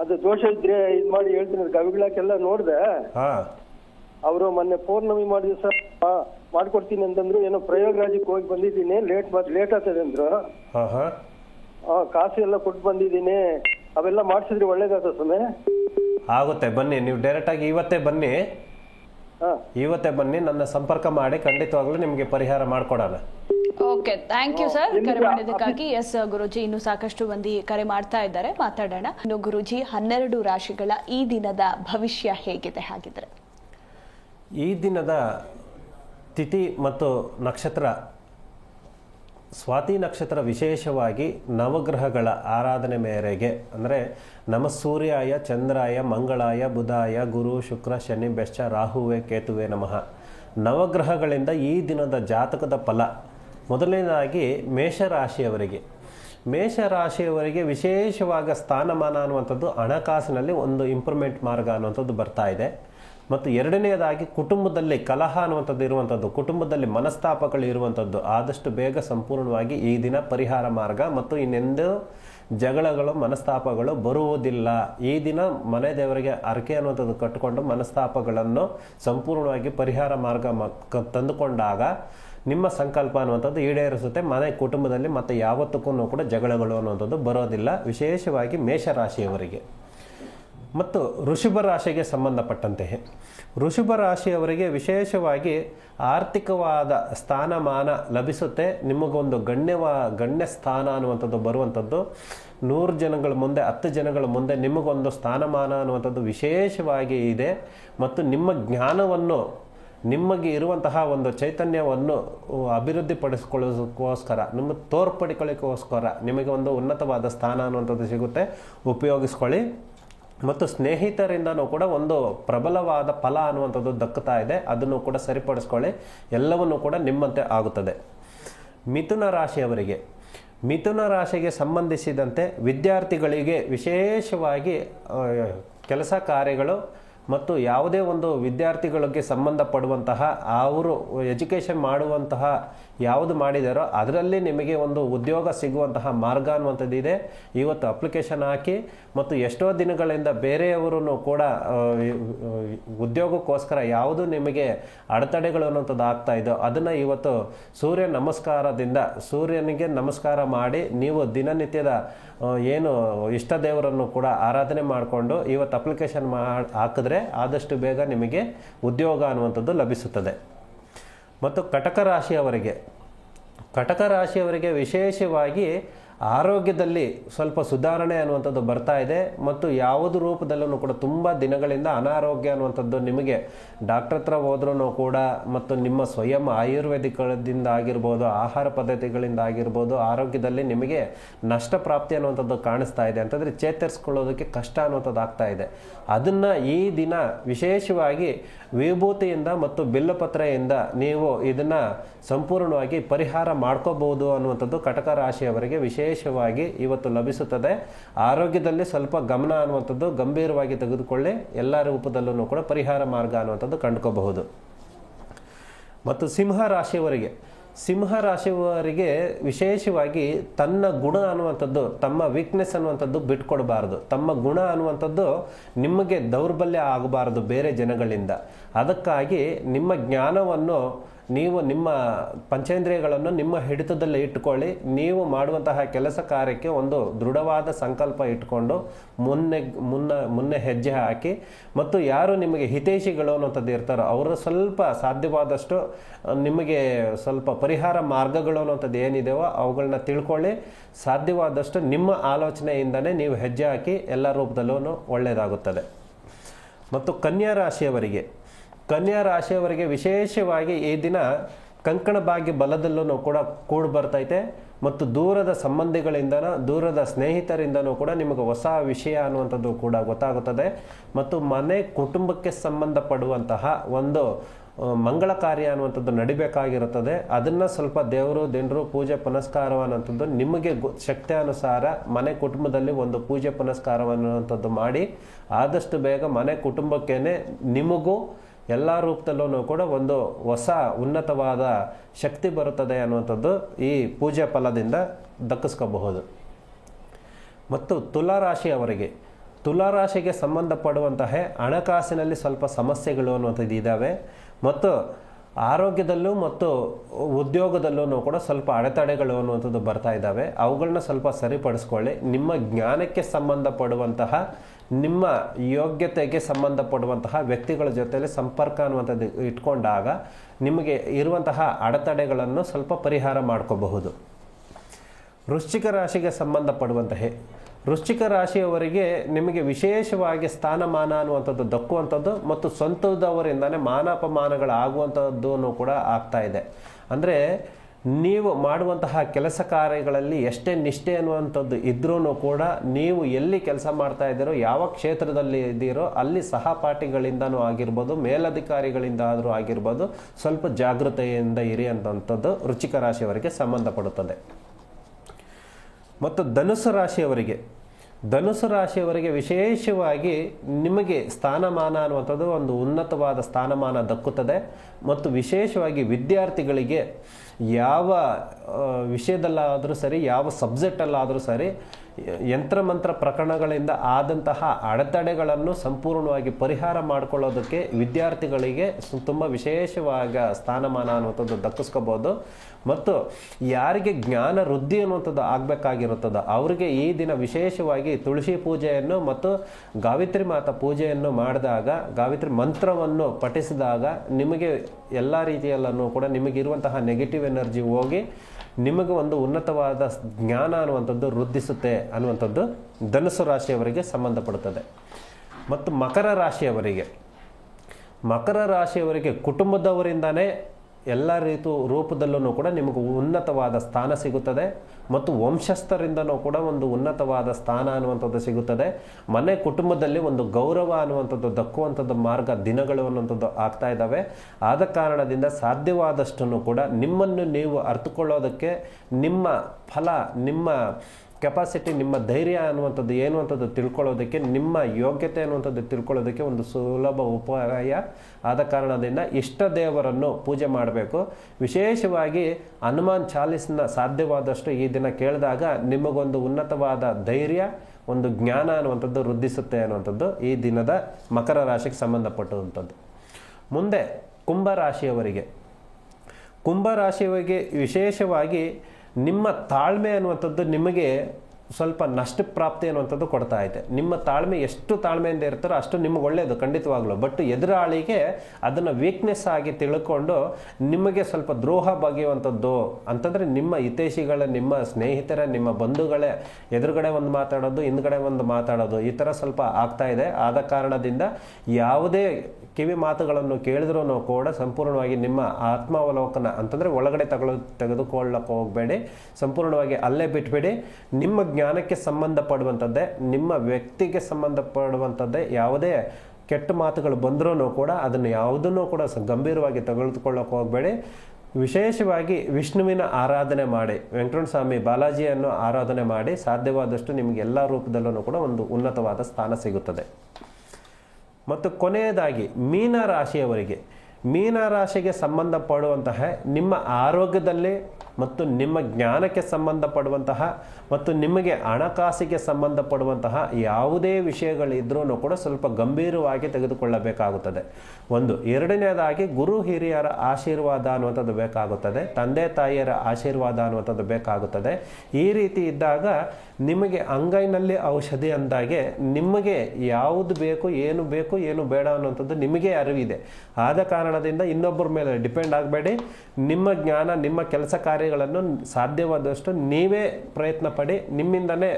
ಅದು ದೋಷ ಇದ್ರೆ ಇದ್ ಮಾಡಿ ಹೇಳ್ತೀನಿ. ಕವಿಗಳಕ್ಕೆಲ್ಲ ನೋಡ್ದೆ. ಹಾಂ. ಅವರು ಮೊನ್ನೆ ಪೌರ್ಣಮಿ ಮಾಡಿದ್ರು ಸರ್. ಮಾಡ್ಕೊಡ್ತೀನಿ ಅಂತಂದ್ರು ಏನೋ ಪ್ರಯೋಗರಾಜಕ್ಕೆ ಹೋಗಿ ಬಂದಿದ್ದೀನಿ. ಲೇಟ್ ಲೇಟ್ ಆಗ್ತದೆ ಅಂದ್ರು. ಹಾ ಹಾಂ. ಆ, ಕಾಸು ಎಲ್ಲ ಕೊಟ್ಟು ಬಂದಿದ್ದೀನಿ. ಅವೆಲ್ಲ ಮಾಡಿಸಿದ್ರೆ ಒಳ್ಳೇದಾಗ್ತದೆ ಸುಮ್ಮನೆ ಆಗುತ್ತೆ ಬನ್ನಿ. ನೀವು ಡೈರೆಕ್ಟಾಗಿ ಇವತ್ತೇ ಬನ್ನಿ. ಹಾ. ಇವತ್ತೇ ಬನ್ನಿ. ನನ್ನ ಸಂಪರ್ಕ ಮಾಡಿ ಖಂಡಿತವಾಗ್ಲೂ ನಿಮಗೆ ಪರಿಹಾರ ಮಾಡಿಕೊಡೋಣ. ಓಕೆ ಥ್ಯಾಂಕ್ ಯು ಸರ್ ಕರೆ ಮಾಡಿದ್ದಕ್ಕಾಗಿ ಎಸ್ ಗುರುಜಿ ಇನ್ನು ಸಾಕಷ್ಟು ಮಂದಿ ಕರೆ ಮಾಡ್ತಾ ಇದ್ದಾರೆ. ಮಾತಾಡೋಣ. ಇನ್ನು ಗುರುಜಿ ಹನ್ನೆರಡು ರಾಶಿಗಳ ಈ ದಿನದ ಭವಿಷ್ಯ ಹೇಗಿದೆ ಹಾಗಿದ್ರೆ? ಈ ದಿನದ ತಿಥಿ ಮತ್ತು ನಕ್ಷತ್ರ ಸ್ವಾತಿ ನಕ್ಷತ್ರ ವಿಶೇಷವಾಗಿ ನವಗ್ರಹಗಳ ಆರಾಧನೆ ಮೇರೆಗೆ ಅಂದರೆ ನಮ ಸೂರ್ಯಾಯ ಚಂದ್ರಾಯ ಮಂಗಳಾಯ ಬುಧಾಯ ಗುರು ಶುಕ್ರ ಶನಿ ಬೆಶ್ಚ ರಾಹುವೆ ಕೇತುವೆ ನಮಃ. ನವಗ್ರಹಗಳಿಂದ ಈ ದಿನದ ಜಾತಕದ ಫಲ ಮೊದಲನೇದಾಗಿ ಮೇಷರಾಶಿಯವರಿಗೆ. ಮೇಷರಾಶಿಯವರಿಗೆ ವಿಶೇಷವಾದ ಸ್ಥಾನಮಾನ ಅನ್ನುವಂಥದ್ದು ಹಣಕಾಸಿನಲ್ಲಿ ಒಂದು ಇಂಪ್ರೂವ್ಮೆಂಟ್ ಮಾರ್ಗ ಅನ್ನುವಂಥದ್ದು ಬರ್ತಾ ಇದೆ. ಮತ್ತು ಎರಡನೆಯದಾಗಿ ಕುಟುಂಬದಲ್ಲಿ ಕಲಹ ಅನ್ನುವಂಥದ್ದು ಇರುವಂಥದ್ದು, ಕುಟುಂಬದಲ್ಲಿ ಮನಸ್ತಾಪಗಳು ಇರುವಂಥದ್ದು, ಆದಷ್ಟು ಬೇಗ ಸಂಪೂರ್ಣವಾಗಿ ಈ ದಿನ ಪರಿಹಾರ ಮಾರ್ಗ ಮತ್ತು ಇನ್ನೆಂದು ಜಗಳಗಳು, ಮನಸ್ತಾಪಗಳು ಬರುವುದಿಲ್ಲ. ಈ ದಿನ ಮನೆ ದೇವರಿಗೆ ಅರಕೆ ಅನ್ನುವಂಥದ್ದು ಕಟ್ಟಿಕೊಂಡು ಮನಸ್ತಾಪಗಳನ್ನು ಸಂಪೂರ್ಣವಾಗಿ ಪರಿಹಾರ ಮಾರ್ಗ ತಂದುಕೊಂಡಾಗ ನಿಮ್ಮ ಸಂಕಲ್ಪ ಅನ್ನುವಂಥದ್ದು ಈಡೇರಿಸುತ್ತೆ. ಮನೆ ಕುಟುಂಬದಲ್ಲಿ ಮತ್ತು ಯಾವತ್ತಕ್ಕೂ ಕೂಡ ಜಗಳಗಳು ಅನ್ನುವಂಥದ್ದು ಬರೋದಿಲ್ಲ. ವಿಶೇಷವಾಗಿ ಮೇಷರಾಶಿಯವರಿಗೆ. ಮತ್ತು ಋಷಭ ರಾಶಿಗೆ ಸಂಬಂಧಪಟ್ಟಂತೆ. ಋಷಭ ರಾಶಿಯವರಿಗೆ ವಿಶೇಷವಾಗಿ ಆರ್ಥಿಕವಾದ ಸ್ಥಾನಮಾನ ಲಭಿಸುತ್ತೆ. ನಿಮಗೊಂದು ಗಣ್ಯವಾ ಗಣ್ಯ ಸ್ಥಾನ ಅನ್ನುವಂಥದ್ದು ಬರುವಂಥದ್ದು. ನೂರು ಜನಗಳ ಮುಂದೆ, ಹತ್ತು ಜನಗಳ ಮುಂದೆ ನಿಮಗೊಂದು ಸ್ಥಾನಮಾನ ಅನ್ನುವಂಥದ್ದು ವಿಶೇಷವಾಗಿ ಇದೆ. ಮತ್ತು ನಿಮ್ಮ ಜ್ಞಾನವನ್ನು ನಿಮಗೆ ಇರುವಂತಹ ಒಂದು ಚೈತನ್ಯವನ್ನು ಅಭಿವೃದ್ಧಿಪಡಿಸ್ಕೊಳ್ಳೋದಕ್ಕೋಸ್ಕರ ನಿಮ್ಮ ತೋರ್ಪಡಿಕೊಳ್ಳೋಕ್ಕೋಸ್ಕರ ನಿಮಗೆ ಒಂದು ಉನ್ನತವಾದ ಸ್ಥಾನ ಅನ್ನುವಂಥದ್ದು ಸಿಗುತ್ತೆ. ಉಪಯೋಗಿಸ್ಕೊಳ್ಳಿ. ಮತ್ತು ಸ್ನೇಹಿತರಿಂದನೂ ಕೂಡ ಒಂದು ಪ್ರಬಲವಾದ ಫಲ ಅನ್ನುವಂಥದ್ದು ದಕ್ಕುತ್ತಾ ಇದೆ. ಅದನ್ನು ಕೂಡ ಸರಿಪಡಿಸ್ಕೊಳ್ಳಿ. ಎಲ್ಲವನ್ನೂ ಕೂಡ ನಿಮ್ಮಂತೆ ಆಗುತ್ತದೆ. ಮಿಥುನ ರಾಶಿಯವರಿಗೆ, ಮಿಥುನ ರಾಶಿಗೆ ಸಂಬಂಧಿಸಿದಂತೆ ವಿದ್ಯಾರ್ಥಿಗಳಿಗೆ ವಿಶೇಷವಾಗಿ ಕೆಲಸ ಕಾರ್ಯಗಳು ಮತ್ತು ಯಾವುದೇ ಒಂದು ವಿದ್ಯಾರ್ಥಿಗಳಿಗೆ ಸಂಬಂಧಪಡುವಂತಹ, ಅವರು ಎಜುಕೇಷನ್ ಮಾಡುವಂತಹ ಯಾವುದು ಮಾಡಿದಾರೋ ಅದರಲ್ಲಿ ನಿಮಗೆ ಒಂದು ಉದ್ಯೋಗ ಸಿಗುವಂತಹ ಮಾರ್ಗ ಅನ್ನುವಂಥದ್ದು ಇದೆ. ಇವತ್ತು ಅಪ್ಲಿಕೇಶನ್ ಹಾಕಿ ಮತ್ತು ಎಷ್ಟೋ ದಿನಗಳಿಂದ ಬೇರೆಯವರು ಕೂಡ ಉದ್ಯೋಗಕ್ಕೋಸ್ಕರ ಯಾವುದು ನಿಮಗೆ ಅಡೆತಡೆಗಳು ಅನ್ನುವಂಥದ್ದು ಆಗ್ತಾ ಇದೋ ಅದನ್ನು ಇವತ್ತು ಸೂರ್ಯ ನಮಸ್ಕಾರದಿಂದ, ಸೂರ್ಯನಿಗೆ ನಮಸ್ಕಾರ ಮಾಡಿ ನೀವು ದಿನನಿತ್ಯದ ಏನು, ಇಷ್ಟ ದೇವರನ್ನು ಕೂಡ ಆರಾಧನೆ ಮಾಡಿಕೊಂಡು ಇವತ್ತು ಅಪ್ಲಿಕೇಶನ್ ಮಾ, ಹಾಕಿದ್ರೆ ಆದಷ್ಟು ಬೇಗ ನಿಮಗೆ ಉದ್ಯೋಗ ಅನ್ನುವಂಥದ್ದು ಲಭಿಸುತ್ತದೆ. ಮತ್ತು ಕಟಕ ರಾಶಿಯವರಿಗೆ ಕಟಕ ರಾಶಿಯವರಿಗೆ ವಿಶೇಷವಾಗಿ ಆರೋಗ್ಯದಲ್ಲಿ ಸ್ವಲ್ಪ ಸುಧಾರಣೆ ಅನ್ನುವಂಥದ್ದು ಬರ್ತಾ ಇದೆ ಮತ್ತು ಯಾವುದು ರೂಪದಲ್ಲೂ ಕೂಡ ತುಂಬ ದಿನಗಳಿಂದ ಅನಾರೋಗ್ಯ ಅನ್ನುವಂಥದ್ದು ನಿಮಗೆ ಡಾಕ್ಟರ್ ಹತ್ರ ಹೋದ್ರೂ ಕೂಡ ಮತ್ತು ನಿಮ್ಮ ಸ್ವಯಂ ಆಯುರ್ವೇದಿಕದಿಂದ ಆಗಿರ್ಬೋದು, ಆಹಾರ ಪದ್ಧತಿಗಳಿಂದ ಆಗಿರ್ಬೋದು, ಆರೋಗ್ಯದಲ್ಲಿ ನಿಮಗೆ ನಷ್ಟ ಪ್ರಾಪ್ತಿ ಅನ್ನುವಂಥದ್ದು ಕಾಣಿಸ್ತಾ ಇದೆ ಅಂತಂದರೆ ಚೇತರಿಸ್ಕೊಳ್ಳೋದಕ್ಕೆ ಕಷ್ಟ ಅನ್ನುವಂಥದ್ದು ಆಗ್ತಾ ಇದೆ. ಅದನ್ನು ಈ ದಿನ ವಿಶೇಷವಾಗಿ ವಿಭೂತಿಯಿಂದ ಮತ್ತು ಬಿಲ್ಲಪತ್ರೆಯಿಂದ ನೀವು ಇದನ್ನು ಸಂಪೂರ್ಣವಾಗಿ ಪರಿಹಾರ ಮಾಡ್ಕೋಬಹುದು ಅನ್ನುವಂಥದ್ದು ಕಟಕ ರಾಶಿಯವರಿಗೆ ವಿಶೇಷವಾಗಿ ಇವತ್ತು ಲಭಿಸುತ್ತದೆ. ಆರೋಗ್ಯದಲ್ಲಿ ಸ್ವಲ್ಪ ಗಮನ ಅನ್ನುವಂಥದ್ದು ಗಂಭೀರವಾಗಿ ತೆಗೆದುಕೊಳ್ಳಿ. ಎಲ್ಲ ರೂಪದಲ್ಲೂ ಕೂಡ ಪರಿಹಾರ ಮಾರ್ಗ ಅನ್ನುವಂಥದ್ದು ಕಂಡುಕೋಬಹುದು. ಮತ್ತು ಸಿಂಹ ರಾಶಿಯವರಿಗೆ ಸಿಂಹ ರಾಶಿಯವರಿಗೆ ವಿಶೇಷವಾಗಿ ತನ್ನ ಗುಣ ಅನ್ನುವಂಥದ್ದು, ತಮ್ಮ ವೀಕ್ನೆಸ್ ಅನ್ನುವಂಥದ್ದು ಬಿಟ್ಕೊಡಬಾರದು. ತಮ್ಮ ಗುಣ ಅನ್ನುವಂಥದ್ದು ನಿಮಗೆ ದೌರ್ಬಲ್ಯ ಆಗಬಾರದು ಬೇರೆ ಜನಗಳಿಂದ. ಅದಕ್ಕಾಗಿ ನಿಮ್ಮ ಜ್ಞಾನವನ್ನು ನೀವು ನಿಮ್ಮ ಪಂಚೇಂದ್ರಿಯಗಳನ್ನು ನಿಮ್ಮ ಹಿಡಿತದಲ್ಲಿ ಇಟ್ಟುಕೊಳ್ಳಿ. ನೀವು ಮಾಡುವಂತಹ ಕೆಲಸ ಕಾರ್ಯಕ್ಕೆ ಒಂದು ದೃಢವಾದ ಸಂಕಲ್ಪ ಇಟ್ಟುಕೊಂಡು ಮುನ್ನೆ, ಮುನ್ನ, ಮುನ್ನೆ ಹೆಜ್ಜೆ ಹಾಕಿ. ಮತ್ತು ಯಾರು ನಿಮಗೆ ಹಿತೈಷಿಗಳು ಅನ್ನೋಂಥದ್ದು ಇರ್ತಾರೋ ಅವರು ಸ್ವಲ್ಪ ಸಾಧ್ಯವಾದಷ್ಟು, ನಿಮಗೆ ಸ್ವಲ್ಪ ಪರಿಹಾರ ಮಾರ್ಗಗಳು ಅನ್ನೋಂಥದ್ದು ಏನಿದೆಯೋ ಅವುಗಳನ್ನ ತಿಳ್ಕೊಳ್ಳಿ. ಸಾಧ್ಯವಾದಷ್ಟು ನಿಮ್ಮ ಆಲೋಚನೆಯಿಂದನೇ ನೀವು ಹೆಜ್ಜೆ ಹಾಕಿ ಎಲ್ಲ ರೂಪದಲ್ಲೂ ಒಳ್ಳೆಯದಾಗುತ್ತದೆ. ಮತ್ತು ಕನ್ಯಾ ರಾಶಿಯವರಿಗೆ ಕನ್ಯಾ ರಾಶಿಯವರಿಗೆ ವಿಶೇಷವಾಗಿ ಈ ದಿನ ಕಂಕಣ ಭಾಗ್ಯ ಬಲದಲ್ಲೂ ಕೂಡ ಕೂಡಿ ಬರ್ತೈತೆ. ಮತ್ತು ದೂರದ ಸಂಬಂಧಿಗಳಿಂದನ, ದೂರದ ಸ್ನೇಹಿತರಿಂದನೂ ಕೂಡ ನಿಮಗೆ ಹೊಸ ವಿಷಯ ಅನ್ನುವಂಥದ್ದು ಕೂಡ ಗೊತ್ತಾಗುತ್ತದೆ. ಮತ್ತು ಮನೆ ಕುಟುಂಬಕ್ಕೆ ಸಂಬಂಧಪಡುವಂತಹ ಒಂದು ಮಂಗಳ ಕಾರ್ಯ ಅನ್ನುವಂಥದ್ದು ನಡಿಬೇಕಾಗಿರುತ್ತದೆ. ಅದನ್ನು ಸ್ವಲ್ಪ ದೇವರು ದಿನರು ಪೂಜೆ ಪುನಸ್ಕಾರ ಅನ್ನುವಂಥದ್ದು ನಿಮಗೆ ಶಕ್ತಿ ಅನುಸಾರ ಮನೆ ಕುಟುಂಬದಲ್ಲಿ ಒಂದು ಪೂಜೆ ಪುನಸ್ಕಾರ ಅನ್ನುವಂಥದ್ದು ಮಾಡಿ, ಆದಷ್ಟು ಬೇಗ ಮನೆ ಕುಟುಂಬಕ್ಕೇ ನಿಮಗೂ ಎಲ್ಲ ರೂಪದಲ್ಲೂ ಕೂಡ ಒಂದು ಹೊಸ ಉನ್ನತವಾದ ಶಕ್ತಿ ಬರುತ್ತದೆ ಅನ್ನುವಂಥದ್ದು ಈ ಪೂಜೆ ಫಲದಿಂದ ದಕ್ಕಿಸ್ಕೋಬಹುದು. ಮತ್ತು ತುಲಾರಾಶಿ ಅವರಿಗೆ, ತುಲಾರಾಶಿಗೆ ಸಂಬಂಧಪಡುವಂತಹ ಹಣಕಾಸಿನಲ್ಲಿ ಸ್ವಲ್ಪ ಸಮಸ್ಯೆಗಳು ಅನ್ನುವಂಥದ್ದು ಇದ್ದಾವೆ ಮತ್ತು ಆರೋಗ್ಯದಲ್ಲೂ ಮತ್ತು ಉದ್ಯೋಗದಲ್ಲೂ ಕೂಡ ಸ್ವಲ್ಪ ಅಡೆತಡೆಗಳು ಅನ್ನುವಂಥದ್ದು ಬರ್ತಾ ಇದ್ದಾವೆ. ಅವುಗಳನ್ನ ಸ್ವಲ್ಪ ಸರಿಪಡಿಸ್ಕೊಳ್ಳಿ. ನಿಮ್ಮ ಜ್ಞಾನಕ್ಕೆ ಸಂಬಂಧಪಡುವಂತಹ, ನಿಮ್ಮ ಯೋಗ್ಯತೆಗೆ ಸಂಬಂಧಪಡುವಂತಹ ವ್ಯಕ್ತಿಗಳ ಜೊತೆಯಲ್ಲಿ ಸಂಪರ್ಕ ಅನ್ನುವಂಥದ್ದು ಇಟ್ಕೊಂಡಾಗ ನಿಮಗೆ ಇರುವಂತಹ ಅಡೆತಡೆಗಳನ್ನು ಸ್ವಲ್ಪ ಪರಿಹಾರ ಮಾಡ್ಕೋಬಹುದು. ವೃಶ್ಚಿಕ ರಾಶಿಗೆ ಸಂಬಂಧಪಡುವಂತಹ ವೃಶ್ಚಿಕ ರಾಶಿಯವರಿಗೆ ನಿಮಗೆ ವಿಶೇಷವಾಗಿ ಸ್ಥಾನಮಾನ ಅನ್ನುವಂಥದ್ದು ದಕ್ಕುವಂಥದ್ದು ಮತ್ತು ಸ್ವಂತದವರಿಂದನೇ ಮಾನಾಪಮಾನಗಳಾಗುವಂಥದ್ದು ಕೂಡ ಆಗ್ತಾ ಇದೆ. ಅಂದರೆ ನೀವು ಮಾಡುವಂತಹ ಕೆಲಸ ಕಾರ್ಯಗಳಲ್ಲಿ ಎಷ್ಟೇ ನಿಷ್ಠೆ ಅನ್ನುವಂಥದ್ದು ಇದ್ರೂ ಕೂಡ ನೀವು ಎಲ್ಲಿ ಕೆಲಸ ಮಾಡ್ತಾ ಇದ್ದೀರೋ, ಯಾವ ಕ್ಷೇತ್ರದಲ್ಲಿ ಇದ್ದೀರೋ, ಅಲ್ಲಿ ಸಹಪಾಠಿಗಳಿಂದನೂ ಆಗಿರ್ಬೋದು ಮೇಲಧಿಕಾರಿಗಳಿಂದ ಆದರೂ ಆಗಿರ್ಬೋದು, ಸ್ವಲ್ಪ ಜಾಗೃತೆಯಿಂದ ಇರಿ ಅಂತಂಥದ್ದು ರುಚಿಕ ರಾಶಿಯವರಿಗೆ ಸಂಬಂಧಪಡುತ್ತದೆ. ಮತ್ತು ಧನುಸು ರಾಶಿಯವರಿಗೆ. ಧನುಸು ರಾಶಿಯವರಿಗೆ ವಿಶೇಷವಾಗಿ ನಿಮಗೆ ಸ್ಥಾನಮಾನ ಅನ್ನುವಂಥದ್ದು ಒಂದು ಉನ್ನತವಾದ ಸ್ಥಾನಮಾನ ದಕ್ಕುತ್ತದೆ. ಮತ್ತು ವಿಶೇಷವಾಗಿ ವಿದ್ಯಾರ್ಥಿಗಳಿಗೆ ಯಾವ ವಿಷಯದಲ್ಲಾದರೂ ಸರಿ, ಯಾವ ಸಬ್ಜೆಕ್ಟಲ್ಲಾದರೂ ಸರಿ ಯಂತ್ರಮಂತ್ರ ಪ್ರಕರಣಗಳಿಂದ ಆದಂತಹ ಅಡೆತಡೆಗಳನ್ನು ಸಂಪೂರ್ಣವಾಗಿ ಪರಿಹಾರ ಮಾಡಿಕೊಳ್ಳೋದಕ್ಕೆ ವಿದ್ಯಾರ್ಥಿಗಳಿಗೆ ತುಂಬ ವಿಶೇಷವಾದ ಸ್ಥಾನಮಾನ ಅನ್ನುವಂಥದ್ದು ದಕ್ಕಿಸ್ಕೋಬೋದು. ಮತ್ತು ಯಾರಿಗೆ ಜ್ಞಾನ ವೃದ್ಧಿ ಅನ್ನುವಂಥದ್ದು ಆಗಬೇಕಾಗಿರುತ್ತದೋ, ಅವರಿಗೆ ಈ ದಿನ ವಿಶೇಷವಾಗಿ ತುಳಸಿ ಪೂಜೆಯನ್ನು ಮತ್ತು ಗಾವಿತ್ರಿ ಮಾತಾ ಪೂಜೆಯನ್ನು ಮಾಡಿದಾಗ, ಗಾವಿತ್ರಿ ಮಂತ್ರವನ್ನು ಪಠಿಸಿದಾಗ ನಿಮಗೆ ಎಲ್ಲ ರೀತಿಯಲ್ಲೂ ಕೂಡ ನಿಮಗಿರುವಂತಹ ನೆಗೆಟಿವ್ ಎನರ್ಜಿ ಹೋಗಿ ನಿಮಗೆ ಒಂದು ಉನ್ನತವಾದ ಜ್ಞಾನ ಅನ್ನುವಂಥದ್ದು ವೃದ್ಧಿಸುತ್ತೆ ಅನ್ನುವಂಥದ್ದು ಧನುಸು ರಾಶಿಯವರಿಗೆ ಸಂಬಂಧಪಡುತ್ತದೆ. ಮತ್ತು ಮಕರ ರಾಶಿಯವರಿಗೆ ಮಕರ ರಾಶಿಯವರಿಗೆ ಕುಟುಂಬದವರಿಂದನೇ ಎಲ್ಲ ರೀತಿ ರೂಪದಲ್ಲೂ ಕೂಡ ನಿಮಗೆ ಉನ್ನತವಾದ ಸ್ಥಾನ ಸಿಗುತ್ತದೆ ಮತ್ತು ವಂಶಸ್ಥರಿಂದನೂ ಕೂಡ ಒಂದು ಉನ್ನತವಾದ ಸ್ಥಾನ ಅನ್ನುವಂಥದ್ದು ಸಿಗುತ್ತದೆ. ಮನೆ ಕುಟುಂಬದಲ್ಲಿ ಒಂದು ಗೌರವ ಅನ್ನುವಂಥದ್ದು ದಕ್ಕುವಂಥದ್ದು ಮಾರ್ಗ ದಿನಗಳು ಅನ್ನುವಂಥದ್ದು ಆಗ್ತಾ ಇದ್ದಾವೆ. ಆದ ಕಾರಣದಿಂದ ಸಾಧ್ಯವಾದಷ್ಟನ್ನು ಕೂಡ ನಿಮ್ಮನ್ನು ನೀವು ಅರ್ಥಕೊಳ್ಳೋದಕ್ಕೆ ನಿಮ್ಮ ಫಲ, ನಿಮ್ಮ ಕೆಪಾಸಿಟಿ ನಿಮ್ಮ ಧೈರ್ಯ ಅನ್ನುವಂಥದ್ದು ಏನು ಅಂತದ್ದು ತಿಳ್ಕೊಳ್ಳೋದಕ್ಕೆ, ನಿಮ್ಮ ಯೋಗ್ಯತೆ ಅನ್ನುವಂಥದ್ದು ತಿಳ್ಕೊಳ್ಳೋದಕ್ಕೆ ಒಂದು ಸುಲಭ ಉಪಾಯ ಆದ ಕಾರಣದಿಂದ ಇಷ್ಟ ದೇವರನ್ನು ಪೂಜೆ ಮಾಡಬೇಕು. ವಿಶೇಷವಾಗಿ ಹನುಮಾನ್ ಚಾಲೀಸ್ನ ಸಾಧ್ಯವಾದಷ್ಟು ಈ ದಿನ ಕೇಳಿದಾಗ ನಿಮಗೊಂದು ಉನ್ನತವಾದ ಧೈರ್ಯ, ಒಂದು ಜ್ಞಾನ ಅನ್ನುವಂಥದ್ದು ವೃದ್ಧಿಸುತ್ತೆ ಅನ್ನುವಂಥದ್ದು ಈ ದಿನದ ಮಕರ ರಾಶಿಗೆ ಸಂಬಂಧಪಟ್ಟಂಥದ್ದು. ಮುಂದೆ ಕುಂಭ ರಾಶಿಯವರಿಗೆ. ಕುಂಭರಾಶಿಯವರಿಗೆ ವಿಶೇಷವಾಗಿ ನಿಮ್ಮ ತಾಳ್ಮೆ ಅನ್ನುವಂಥದ್ದು ನಿಮಗೆ ಸ್ವಲ್ಪ ನಷ್ಟ ಪ್ರಾಪ್ತಿ ಅನ್ನುವಂಥದ್ದು ಕೊಡ್ತಾ ಐತೆ. ನಿಮ್ಮ ತಾಳ್ಮೆ ಎಷ್ಟು ತಾಳ್ಮೆಯಿಂದ ಇರ್ತಾರೋ ಅಷ್ಟು ನಿಮ್ಗೆ ಒಳ್ಳೆಯದು ಖಂಡಿತವಾಗ್ಲೂ. ಬಟ್ ಎದುರಾಳಿಗೆ ಅದನ್ನು ವೀಕ್ನೆಸ್ ಆಗಿ ತಿಳ್ಕೊಂಡು ನಿಮಗೆ ಸ್ವಲ್ಪ ದ್ರೋಹ ಬಗೆಯುವಂಥದ್ದು ಅಂತಂದರೆ ನಿಮ್ಮ ಹಿತೈಷಿಗಳ, ನಿಮ್ಮ ಸ್ನೇಹಿತರ, ನಿಮ್ಮ ಬಂಧುಗಳೇ ಎದುರುಗಡೆ ಒಂದು ಮಾತಾಡೋದು, ಹಿಂದ್ಗಡೆ ಒಂದು ಮಾತಾಡೋದು ಈ ಥರ ಸ್ವಲ್ಪ ಆಗ್ತಾ ಇದೆ. ಆದ ಕಾರಣದಿಂದ ಯಾವುದೇ ಕಿವಿ ಮಾತುಗಳನ್ನು ಕೇಳಿದ್ರೂ ಕೂಡ ಸಂಪೂರ್ಣವಾಗಿ ನಿಮ್ಮ ಆತ್ಮಾವಲೋಕನ ಅಂತಂದರೆ ಒಳಗಡೆ ತಗೊಳ್ಳೋ ತೆಗೆದುಕೊಳ್ಳೋಕೆ ಹೋಗಬೇಡಿ. ಸಂಪೂರ್ಣವಾಗಿ ಅಲ್ಲೇ ಬಿಟ್ಬಿಡಿ. ನಿಮ್ಮ ಜ್ಞಾನಕ್ಕೆ ಸಂಬಂಧಪಡುವಂಥದ್ದೇ, ನಿಮ್ಮ ವ್ಯಕ್ತಿಗೆ ಸಂಬಂಧಪಡುವಂಥದ್ದೇ ಯಾವುದೇ ಕೆಟ್ಟ ಮಾತುಗಳು ಬಂದರೂ ಕೂಡ ಅದನ್ನು ಯಾವುದನ್ನು ಕೂಡ ಗಂಭೀರವಾಗಿ ತೆಗೆದುಕೊಳ್ಳೋಕೆ ಹೋಗಬೇಡಿ. ವಿಶೇಷವಾಗಿ ವಿಷ್ಣುವಿನ ಆರಾಧನೆ ಮಾಡಿ ವೆಂಕಟರಮಣ ಸ್ವಾಮಿ ಬಾಲಾಜಿಯನ್ನು ಆರಾಧನೆ ಮಾಡಿ ಸಾಧ್ಯವಾದಷ್ಟು ನಿಮಗೆ ಎಲ್ಲ ರೂಪದಲ್ಲೂ ಕೂಡ ಒಂದು ಉನ್ನತವಾದ ಸ್ಥಾನ ಸಿಗುತ್ತದೆ. ಮತ್ತು ಕೊನೆಯದಾಗಿ ಮೀನ ರಾಶಿಯವರಿಗೆ ಮೀನ ರಾಶಿಗೆ ಸಂಬಂಧಪಡುವಂತಹ ನಿಮ್ಮ ಆರೋಗ್ಯದಲ್ಲಿ ಮತ್ತು ನಿಮ್ಮ ಜ್ಞಾನಕ್ಕೆ ಸಂಬಂಧಪಡುವಂತಹ ಮತ್ತು ನಿಮಗೆ ಹಣಕಾಸಿಗೆ ಸಂಬಂಧಪಡುವಂತಹ ಯಾವುದೇ ವಿಷಯಗಳಿದ್ರೂ ಕೂಡ ಸ್ವಲ್ಪ ಗಂಭೀರವಾಗಿ ತೆಗೆದುಕೊಳ್ಳಬೇಕಾಗುತ್ತದೆ. ಒಂದು, ಎರಡನೇದಾಗಿ ಗುರು ಹಿರಿಯರ ಆಶೀರ್ವಾದ ಅನ್ನುವಂಥದ್ದು ಬೇಕಾಗುತ್ತದೆ. ತಂದೆ, ತಾಯಿಯರ ಆಶೀರ್ವಾದ ಅನ್ನುವಂಥದ್ದು ಬೇಕಾಗುತ್ತದೆ. ಈ ರೀತಿ ಇದ್ದಾಗ ನಿಮಗೆ ಅಂಗೈನಲ್ಲಿ ಔಷಧಿ ಅಂದಾಗೆ ನಿಮಗೆ ಯಾವುದು ಬೇಕು, ಏನು ಬೇಕು, ಏನು ಬೇಡ ಅನ್ನುವಂಥದ್ದು ನಿಮಗೆ ಅರಿವಿದೆ. ಆದ ಕಾರಣದಿಂದ ಇನ್ನೊಬ್ಬರ ಮೇಲೆ ಡಿಪೆಂಡ್ ಆಗಬೇಡಿ. ನಿಮ್ಮ ಜ್ಞಾನ, ನಿಮ್ಮ ಕೆಲಸ ಕಾರ್ಯಗಳನ್ನು ಸಾಧ್ಯವಾದಷ್ಟು ನೀವೇ ಪ್ರಯತ್ನ ಪಡಿ, ನಿಮ್ಮಿಂದನೇ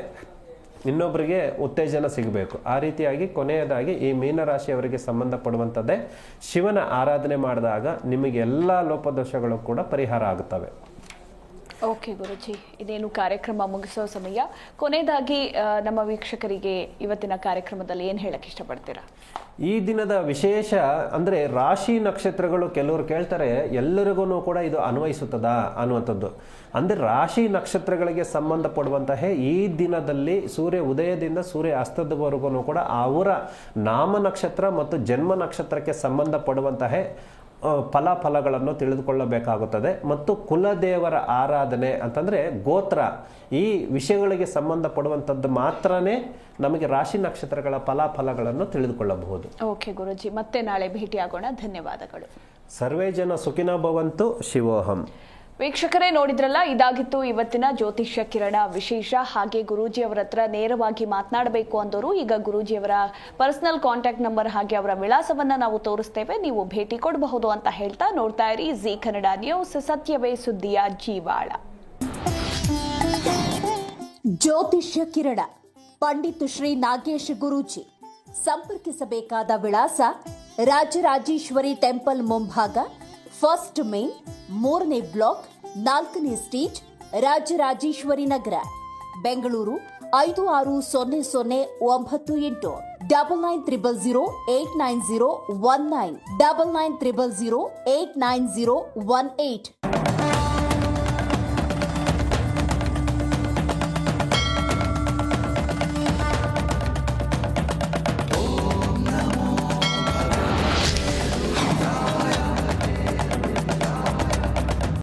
ಇನ್ನೊಬ್ಬರಿಗೆ ಉತ್ತೇಜನ ಸಿಗಬೇಕು. ಆ ರೀತಿಯಾಗಿ ಕೊನೆಯದಾಗಿ ಈ ಮೀನರಾಶಿಯವರಿಗೆ ಸಂಬಂಧಪಡುವಂಥದ್ದೇ ಶಿವನ ಆರಾಧನೆ ಮಾಡಿದಾಗ ನಿಮಗೆ ಎಲ್ಲ ಲೋಪದೋಷಗಳು ಕೂಡ ಪರಿಹಾರ ಆಗುತ್ತವೆ. ಓಕೆ ಗುರುಜಿ, ಇದೇನು ಕಾರ್ಯಕ್ರಮ ಮುಗಿಸೋ ಸಮಯ. ಕೊನೆಯದಾಗಿ ನಮ್ಮ ವೀಕ್ಷಕರಿಗೆ ಇವತ್ತಿನ ಕಾರ್ಯಕ್ರಮದಲ್ಲಿ ಏನು ಹೇಳಕ್ಕೆ ಇಷ್ಟಪಡ್ತೀರಾ? ಈ ದಿನದ ವಿಶೇಷ ಅಂದರೆ ರಾಶಿ ನಕ್ಷತ್ರಗಳು ಕೆಲವರು ಕೇಳ್ತಾರೆ ಎಲ್ಲರಿಗೂ ಕೂಡ ಇದು ಅನ್ವಯಿಸುತ್ತದಾ ಅನ್ನುವಂಥದ್ದು. ಅಂದರೆ ರಾಶಿ ನಕ್ಷತ್ರಗಳಿಗೆ ಸಂಬಂಧಪಡುವಂತಹ ಈ ದಿನದಲ್ಲಿ ಸೂರ್ಯ ಉದಯದಿಂದ ಸೂರ್ಯ ಅಸ್ತದವರೆಗೂ ಕೂಡ ಅವರ ನಾಮ ನಕ್ಷತ್ರ ಮತ್ತು ಜನ್ಮ ನಕ್ಷತ್ರಕ್ಕೆ ಸಂಬಂಧಪಡುವಂತಹ ಫಲಾಫಲಗಳನ್ನು ತಿಳಿದುಕೊಳ್ಳಬೇಕಾಗುತ್ತದೆ. ಮತ್ತು ಕುಲದೇವರ ಆರಾಧನೆ ಅಂತಂದರೆ ಗೋತ್ರ. ಈ ವಿಷಯಗಳಿಗೆ ಸಂಬಂಧಪಡುವಂಥದ್ದು ಮಾತ್ರನೇ ನಮಗೆ ರಾಶಿ ನಕ್ಷತ್ರಗಳ ಫಲಾಫಲಗಳನ್ನು ತಿಳಿದುಕೊಳ್ಳಬಹುದು. ಓಕೆ ಗುರುಜಿ ಮತ್ತೆ ನಾಳೆ ಭೇಟಿಯಾಗೋಣ. ಧನ್ಯವಾದಗಳು. ಸರ್ವೇ ಜನ ಸುಖಿನ ಭವಂತು ಶಿವೋಹಂ. ವೀಕ್ಷಕರೇ ನೋಡಿದ್ರಲ್ಲ, ಇದಾಗಿತ್ತು ಇವತ್ತಿನ ಜ್ಯೋತಿಷ್ಯ ಕಿರಣ ವಿಶೇಷ. ಹಾಗೆ ಗುರೂಜಿ ಅವರ ಹತ್ರ ನೇರವಾಗಿ ಮಾತನಾಡಬೇಕು ಅಂದವರು ಈಗ ಗುರೂಜಿಯವರ ಪರ್ಸನಲ್ ಕಾಂಟ್ಯಾಕ್ಟ್ ನಂಬರ್ ಹಾಗೆ ಅವರ ವಿಳಾಸವನ್ನ ನಾವು ತೋರಿಸ್ತೇವೆ. ನೀವು ಭೇಟಿ ಕೊಡಬಹುದು ಅಂತ ಹೇಳ್ತಾ ನೋಡ್ತಾ ಇರಿ ಜಿ ಕನ್ನಡ ನ್ಯೂಸ್. ಸತ್ಯವೇ ಸುದ್ದಿಯ ಜೀವಾಳ. ಜ್ಯೋತಿಷ್ಯ ಕಿರಣ, ಪಂಡಿತ್ ಶ್ರೀ ನಾಗೇಶ್ ಗುರೂಜಿ. ಸಂಪರ್ಕಿಸಬೇಕಾದ ವಿಳಾಸ ರಾಜರಾಜೇಶ್ವರಿ ಟೆಂಪಲ್ ಮುಂಭಾಗ ಫಸ್ಟ್ ಮೇನ್ ಮೂರನೇ ಬ್ಲಾಕ್ ನಾಲ್ಕನೇ ಸ್ಟೇಜ್ ರಾಜರಾಜೇಶ್ವರಿ ನಗರ. ಬೆಂಗಳೂರು ಐದು ಆರು ಸೊನ್ನೆ ಸೊನ್ನೆ ಒಂಬತ್ತು ಎಂಟು. Double nine triple zero eight nine zero one nine double nine triple zero eight nine zero one eight